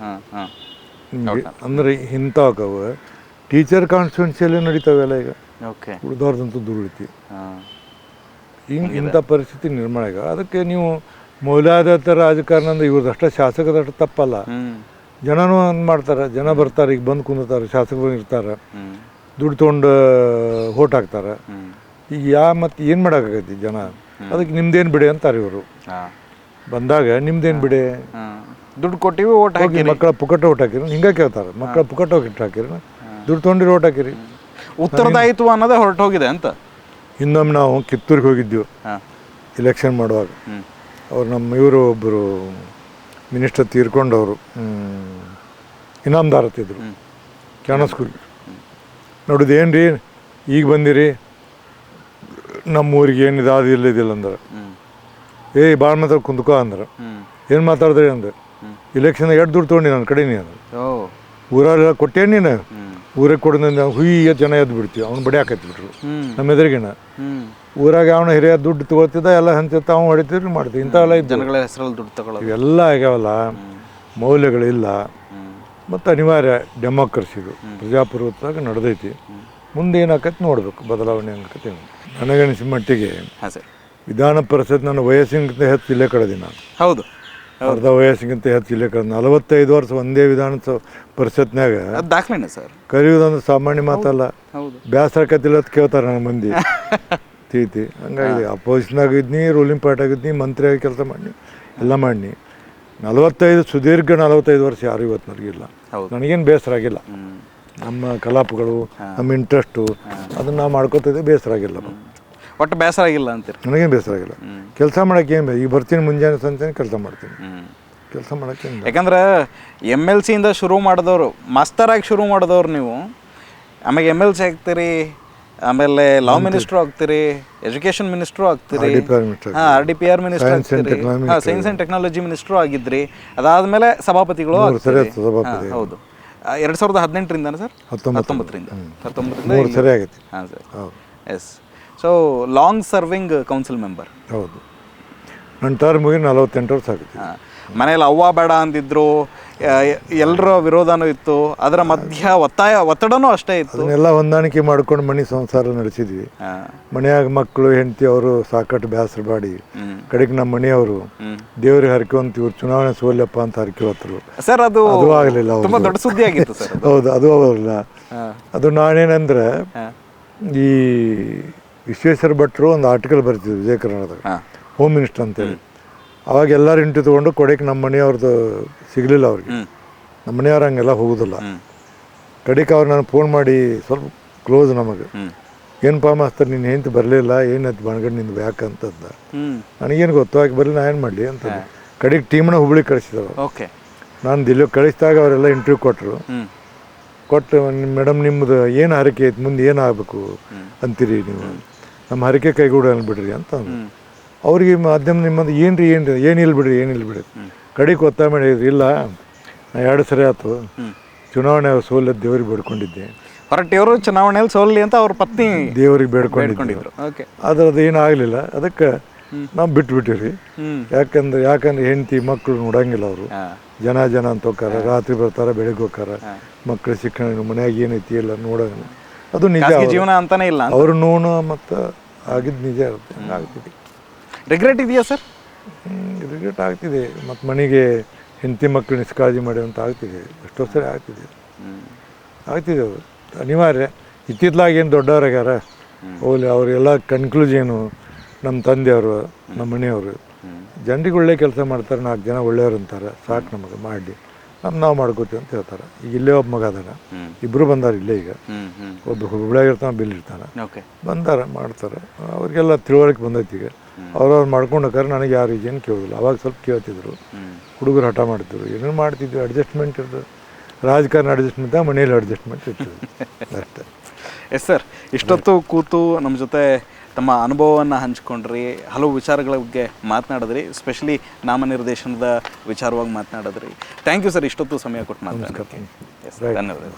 ಅಂದ್ರೆ ಇಂಥವು ಟೀಚರ್ ಕಾನ್ಸ್ಟಿಟ್ಯೂನ್ಸಿಯಲ್ಲಿ ನಡೀತಾವೆಲ್ಲ ಈಗ. ಓಕೆ ಉಳಿದವ್ರದಂತೂ ದುರುಳಿತಿ ಹಿಂಗೆ ಇಂಥ ಪರಿಸ್ಥಿತಿ ನಿರ್ಮಾಣ ಈಗ ಅದಕ್ಕೆ ನೀವು ಮೌಲ್ಯಾಧಾರಿತ ರಾಜಕಾರಣ ಅಂದ್ರೆ ಇವ್ರದಷ್ಟೇ ಶಾಸಕದಷ್ಟು ತಪ್ಪಲ್ಲ. ಜನನು ಹಂಗೆ ಮಾಡ್ತಾರೆ ಜನ ಬರ್ತಾರೆ ಈಗ ಬಂದು ಕುಂದಿರ್ತಾರೆ ಶಾಸಕರು ಇರ್ತಾರೆ. ದುಡ್ಡು ತೊಗೊಂಡು ಹೋಟ್ ಹಾಕ್ತಾರೆ. ಈಗ ಯಾ ಮತ್ತು ಏನು ಮಾಡೋಕ್ಕಾಗೈತಿ ಜನ? ಅದಕ್ಕೆ ನಿಮ್ದೇನು ಬಿಡಿ ಅಂತಾರೆ ಇವರು. ಬಂದಾಗ ನಿಮ್ದೇನು ಬಿಡಿ? ದುಡ್ಡು ಕೊಟ್ಟಿವಿ ಓಟ್ ಹಾಕಿ ಮಕ್ಕಳ ಪುಕಟ ಓಟ್ ಹಾಕಿರಿ ಹಿಂಗೆ ಕೇಳ್ತಾರೆ. ಮಕ್ಕಳ ಪುಕಟ ಓಟ್ ಹಾಕಿರಿ. ದುಡ್ಡು ತೊಗೊಂಡಿರಿ ಓಟ್ ಹಾಕಿರಿ ಉತ್ತರದಾಯಿತ್ವ ಅನ್ನೋದೇ ಹೊರಟೋಗಿದೆ ಅಂತ. ಇನ್ನೊಮ್ಮೆ ನಾವು ಕಿತ್ತೂರಿಗೆ ಹೋಗಿದ್ದೆವು. ಇಲೆಕ್ಷನ್ ಮಾಡುವಾಗ. ಅವ್ರು ನಮ್ಮ ಇವರು ಒಬ್ಬರು ಮಿನಿಸ್ಟರ್ ತೀರ್ಕೊಂಡವರು. ಇನಾಮದಾರ್ ಹತ್ತಿದ್ರು ಹ್ಞೂ ನೋಡಿದೇನು ರೀ ಈಗ ಬಂದಿರಿ? ನಮ್ಮ ಊರಿಗೆ ಏನಿದೆ? ಅದು ಇಲ್ಲದಿಲ್ಲ ಅಂದ್ರೆ. ಏಯ್ ಭಾಳ ಮಾತಾಡ್ ಕುಂದ್ಕೊ ಅಂದ್ರೆ. ಏನು ಮಾತಾಡಿದ್ರಿ ಅಂದ್ರೆ ಇಲೆಕ್ಷನ್ ಎರಡು ದುಡ್ಡು ತೊಗೊಂಡಿ ನನ್ನ ಕಡೆ ನೀ ಓ. ಊರಲ್ಲ ಕೊಟ್ಟೇನು ನೀನು? ಊರಿಗೆ ಕೊಡೋದ್ರಿಂದ ಹುಯ್ಯ ಜನ ಎದ್ದು ಬಿಡ್ತೀವಿ. ಅವ್ನು ಬಡಿ ಹಾಕತ್ಬಿಟ್ರು ನಮ್ಮ ಎದುರಿಗಿನ. ಊರಾಗ ಅವನ ಹಿರಿಯ ದುಡ್ಡು ತಗೋತಿದ್ದ ಎಲ್ಲ ಹಂಚಿತ್ತ ಅವ್ನು ಹೊಡಿತಿದ್ರು ಮಾಡ್ತೀವಿ ಇಂಥವೆಲ್ಲ ಜನಗಳ ಹೆಸರಲ್ಲಿ ದುಡ್ಡು ತಗೊಳ್ಳೋದು. ಇವೆಲ್ಲ ಆಗ್ಯಾವಲ್ಲ ಮೌಲ್ಯಗಳಿಲ್ಲ. ಮತ್ತು ಅನಿವಾರ್ಯ ಡೆಮೋಕ್ರಸಿದು. ಪ್ರಜಾಪ್ರಭುತ್ವಾಗ ನಡೆದೈತಿ. ಮುಂದೆ ಏನಾಕೈತಿ ನೋಡ್ಬೇಕು ಬದಲಾವಣೆ ಅನ್ಕತಿ ನನಗನಿಸಿದ ಮಟ್ಟಿಗೆ ವಿಧಾನ ಪರಿಷತ್ ನನ್ನ ವಯಸ್ಸಿನ ಹೆಚ್ಚು ಇಲ್ಲೇ ಕಳೆದಿ ನಾನು ಹೌದು. ಅರ್ಧ ವಯಸ್ಸಿಗಿಂತ ಹೆಚ್ಚು ಇಲ್ಲ ಕಳೆದ ನಲವತ್ತೈದು ವರ್ಷ ಒಂದೇ ವಿಧಾನ ಪರಿಷತ್ನಾಗ ದಾಖಲೆನೇ ಸರ್? ಕರೆಯುವುದಂದ್ರೆ ಸಾಮಾನ್ಯ ಮಾತಲ್ಲ. ಬೇಸರ ಕತ್ತಿಲ್ಲ ಅಂತ ಕೇಳ್ತಾರೆ ನನ್ನ ಮಂದಿ. ತೀತಿ. ಹಂಗಾಗಿ ಅಪೋಸಿಷನ್ದಾಗ ಇದ್ನಿ ರೂಲಿಂಗ್ ಪಾರ್ಟಿ ಆಗಿದ್ನಿ ಮಂತ್ರಿಯಾಗಿ ಆಗಿ ಕೆಲಸ ಮಾಡಿ ಎಲ್ಲ ಮಾಡಿ ನಲವತ್ತೈದು ಸುದೀರ್ಘ ನಲವತ್ತೈದು ವರ್ಷ ಯಾರು ಇವತ್ತು ನನಗಿಲ್ಲ ನನಗೇನು ಬೇಸರ ಆಗಿಲ್ಲ. ನಮ್ಮ ಕಲಾಪಗಳು ನಮ್ಮ ಇಂಟ್ರೆಸ್ಟು ಅದನ್ನು ನಾವು ಮಾಡ್ಕೋತಿದ್ದೆ ಬೇಸರ ಆಗಿಲ್ಲ. ಒಟ್ಟು ಬೇಸರ ಆಗಿಲ್ಲ ಅಂತೀರಿ? ನನಗೇನು ಬೇಸರ ಆಗಿಲ್ಲ. ಕೆಲಸ ಮಾಡೋಕೆ ಏನು ಈಗ ಬರ್ತೀನಿ ಮುಂಜಾನೆ ಸಂಜೆ ಕೆಲಸ ಮಾಡ್ತೀನಿ. ಕೆಲಸ ಮಾಡೋಕೆ ಏನು ಯಾಕಂದ್ರೆ ಎಂ ಎಲ್ ಸಿಯಿಂದ ಶುರು ಮಾಡಿದವರು ಮಾಸ್ತರಾಗಿ ಶುರು ಮಾಡಿದವ್ರು ನೀವು. ಆಮೇಲೆ ಎಂ ಎಲ್ ಸಿ ಆಗ್ತೀರಿ ಆಮೇಲೆ ಲಾ ಮಿನಿಸ್ಟರ್ ಆಗ್ತೀರಿ education minister ಆಗ್ತೀರಿ. R D P R minister ಆಗ್ತೀರಿ. Science and technology minister ಆಗಿದ್ರಿ. ಅದಾದಮೇಲೆ ಸಭಾಪತಿಗಳು ಹೌದು. ಎರಡು ಸಾವಿರದ ಹದಿನೆಂಟರಿಂದ ಸರ್? ಹತ್ತೊಂಬತ್ತು. ಹತ್ತೊಂಬತ್ತರಿಂದ. ಹತ್ತೊಂಬತ್ತರಿಂದ ಮೂರು ಸರಿ ಆಗೈತಿ. ಹಾಂ ಸರ್. ಹೌದು. Yes. So long serving council member ಹೌದು. ನನ್ನ ಟರ್ಮ್ ಮುಗಿ ನಲವತ್ತೆಂಟು ವರ್ಷ ಆಗುತ್ತೆ. ಮನೇಲಿ ಅವ್ವ ಬೇಡ ಅಂದಿದ್ರು ಎಲ್ಲರ ವಿರೋಧನೂ ಇತ್ತು ಅದರ ಮಧ್ಯ ಒತ್ತಾಯ ಒತ್ತಡನೂ ಅಷ್ಟೇ ಇತ್ತು. ಅದನ್ನೆಲ್ಲ ಹೊಂದಾಣಿಕೆ ಮಾಡ್ಕೊಂಡು ಮನೆ ಸಂಸಾರ ನಡೆಸಿದ್ವಿ. ಮನೆಯಾಗ ಮಕ್ಕಳು ಹೆಂಡತಿ ಅವರು ಸಾಕಟ್ಟು ಬೇಸರ ಬಾಡಿ ಕಡೆಗೆ ನಮ್ಮ ಮನೆಯವರು ದೇವರಿಗೆ ಹರ್ಕೊಂತ ಇವ್ರು ಚುನಾವಣೆ ಸೋಲ್ಯಪ್ಪ ಅಂತ ಹರಕೆ ಹೊತ್ತರು ಸರ್ ಅದು ಅದು ಆಗಲಿಲ್ಲ ತುಂಬಾ ದೊಡ್ಡ ಸುದ್ದಿ ಆಗಿತ್ತು ಸರ್ ಹೌದು ಅದು ಅವರಲ್ಲ. ಅದು ನಾನೇನಂದ್ರೆ ಈ ವಿಶ್ವೇಶ್ವರ ಭಟ್ರು ಒಂದು ಆರ್ಟಿಕಲ್ ಬರ್ತಿದ್ರು ವಿಜಯ ಕರ್ನಾಟಕ ಹೋಮ್ ಮಿನಿಸ್ಟರ್ ಅಂತೇಳಿ. ಅವಾಗ ಎಲ್ಲರೂ ಇಂಟು ತೊಗೊಂಡು ಕೊಡೆಕ್ ನಮ್ಮ ಮನೆಯವ್ರದ್ದು ಸಿಗಲಿಲ್ಲ ಅವ್ರಿಗೆ. ನಮ್ಮ ಮನೆಯವ್ರು ಹಂಗೆಲ್ಲ ಹೋಗೋದಿಲ್ಲ. ಕಡೆಗೆ ಅವ್ರು ನಾನು ಫೋನ್ ಮಾಡಿ ಸ್ವಲ್ಪ ಕ್ಲೋಸ್ ನಮಗೆ. ಏನು ಪಾ ಮಾಸ್ತರ್ ನಿನ್ನ ಹೆಂತ ಬರಲಿಲ್ಲ ಏನಾಯ್ತು ಬಣಗಡ್ ನಿಂದು ಯಾಕೆ ಅಂತಂದ ನನಗೇನು ಗೊತ್ತಾಗಿ ಬರಲಿ ನಾ ಏನು ಮಾಡಲಿ ಅಂತ ಕಡೆಗೆ ಟೀಮ್ನ ಹುಬ್ಳಿ ಕಳಿಸಿದವ. ಓಕೆ. ನಾನು ದಿಲ್ಲಿ ಕಳಿಸಿದಾಗ ಅವರೆಲ್ಲ ಇಂಟರ್ವ್ಯೂ ಕೊಟ್ಟರು ಕೊಟ್ಟು ಮೇಡಮ್ ನಿಮ್ಮದು ಏನು ಹರಕೆ ಐತೆ ಮುಂದೆ ಏನು ಆಗಬೇಕು ಅಂತೀರಿ ನೀವು? ನಮ್ಮ ಹರಿಕೆ ಕೈಗೂಡಲ್ಲಿ ಬಿಡ್ರಿ ಅಂತ ಅವ್ರಿಗೆ ಮಾಧ್ಯಮ ನಿಮ್ಮದು ಏನು ರೀ ಏನು ರೀ ಏನಿಲ್ಲ ಬಿಡ್ರಿ ಏನಿಲ್ಲ ಬಿಡ್ರಿ. ಕಡೆಗೆ ಮಾಡಿದ್ರಿ ಇಲ್ಲ ನಾ ಎರಡು ಸರಿ ಆಯ್ತು ಚುನಾವಣೆ ಸೋಲ ದೇವ್ರಿಗೆ ಬೇಡ್ಕೊಂಡಿದ್ದೆ. ಹೊರಟಿಯವರು ಚುನಾವಣೆಯಲ್ಲಿ ಸೋಲ್ಲಿ ಅಂತ ಅವ್ರ ಪತ್ನಿ ದೇವ್ರಿಗೆ ಬೇಡ್ಕೊಂಡಿದ್ರು. ಅದು ಏನೂ ಆಗಲಿಲ್ಲ. ಅದಕ್ಕೆ ನಾವು ಬಿಟ್ಬಿಟ್ಟಿವ್ರಿ. ರೀ ಯಾಕಂದ್ರೆ ಯಾಕಂದ್ರೆ ಹೆಂಡತಿ ಮಕ್ಕಳು ನೋಡಂಗಿಲ್ಲ ಅವರು. ಜನ ಜನ ಅಂತ ಹೋಗ್ತಾರ ರಾತ್ರಿ ಬರ್ತಾರ ಬೆಳಗ್ಗೆ ಹೋಗ್ತಾರ. ಮಕ್ಕಳ ಶಿಕ್ಷಣ ಮನ್ಯಾಗ ಏನೈತಿ ಇಲ್ಲ ನೋಡೋಣ ಅದು ನಿಜ ಖಾಸಗಿ ಜೀವನ ಅಂತಾನೆ ಇಲ್ಲ ಅವ್ರ ನೋವು ಮತ್ತು ಆಗಿದ್ದು ನಿಜ ಇರುತ್ತೆ ಆಗ್ತಿದೆ ರಿಗ್ರೆಟ್ ಇದೆಯಾ ಸರ್? ರಿಗ್ರೆಟ್ ಆಗ್ತಿದೆ. ಮತ್ತು ಮನೆಗೆ ಹೆಂಡತಿ ಮಕ್ಕಳು ನಿಷ್ಕಾಳಜಿ ಮಾಡಿ ಅಂತ ಆಗ್ತಿದೆ. ಎಷ್ಟೋ ಸರಿ ಆಗ್ತಿದೆ. ಆಗ್ತಿದೆ ಅದು. ಅನಿವಾರ್ಯ. ಇತ್ತಿತ್ಲಾಗ ಏನು ದೊಡ್ಡವ್ರಾಗ್ಯಾರ ಹೋಗ್ಲಿ ಅವರೆಲ್ಲ ಕನ್ಕ್ಲೂಷನು ನಮ್ಮ ತಂದೆಯವರು ನಮ್ಮ ಮನೆಯವರು. ಜನರಿಗೆ ಒಳ್ಳೆ ಕೆಲಸ ಮಾಡ್ತಾರೆ ನಾಲ್ಕು ಜನ ಒಳ್ಳೆಯವ್ರು ಅಂತಾರೆ. ಸಾಕು ನಮಗೆ ಮಾಡಿ. ನಾವು ಮಾಡ್ಕೋತೀವಿ ಅಂತ ಹೇಳ್ತಾರೆ. ಈಗ ಇಲ್ಲೇ ಒಬ್ಬ ಮಗ ಅದಾನ. ಇಬ್ರು ಇಬ್ಬರು ಬಂದಾರ ಇಲ್ಲೇ ಈಗ. ಒಬ್ಬ ಹುಬ್ಳ್ಯಾಗ ಇರ್ತಾನೆ ಬಿಲ್ ಇರ್ತಾನೆ. ಬಂದಾರ ಮಾಡ್ತಾರೆ. ಅವ್ರಿಗೆಲ್ಲ ತಿಳುವಳಿಕೆ ಬಂದೈತಿ ಈಗ. ಅವ್ರವ್ರು ಮಾಡ್ಕೊಂಡು ಹೋಗಾರೆ ನನಗೆ ಯಾರು ಏನು ಕೇಳೋದಿಲ್ಲ. ಅವಾಗ ಸ್ವಲ್ಪ ಕೇಳ್ತಿದ್ರು. ಹುಡುಗರು ಹಠ ಮಾಡ್ತಿದ್ರು. ಏನೇನು ಮಾಡ್ತಿದ್ವಿ? ಅಡ್ಜಸ್ಟ್ಮೆಂಟ್ ಇರ್ತದೆ ರಾಜಕಾರಣ ಅಡ್ಜಸ್ಟ್ಮೆಂಟ್ ಮನೇಲಿ ಅಡ್ಜಸ್ಟ್ಮೆಂಟ್ ಇರ್ತದೆ. ಅಷ್ಟೇ ಎಸ್ ಸರ್ ಇಷ್ಟೊತ್ತು ಕೂತು ನಮ್ಮ ಜೊತೆ ತಮ್ಮ ಅನುಭವವನ್ನು ಹಂಚ್ಕೊಂಡ್ರಿ ಹಲವು ವಿಚಾರಗಳ ಬಗ್ಗೆ ಮಾತನಾಡಿದ್ರಿ ಸ್ಪೆಷಲಿ ನಾಮನಿರ್ದೇಶನದ ವಿಚಾರವಾಗಿ ಮಾತನಾಡಿದ್ರಿ. ಥ್ಯಾಂಕ್ ಯು ಸರ್ ಇಷ್ಟೊತ್ತು ಸಮಯ ಕೊಟ್ಟು ಮಾತನಾಡ್ತೀನಿ ಎಸ್ ಧನ್ಯವಾದ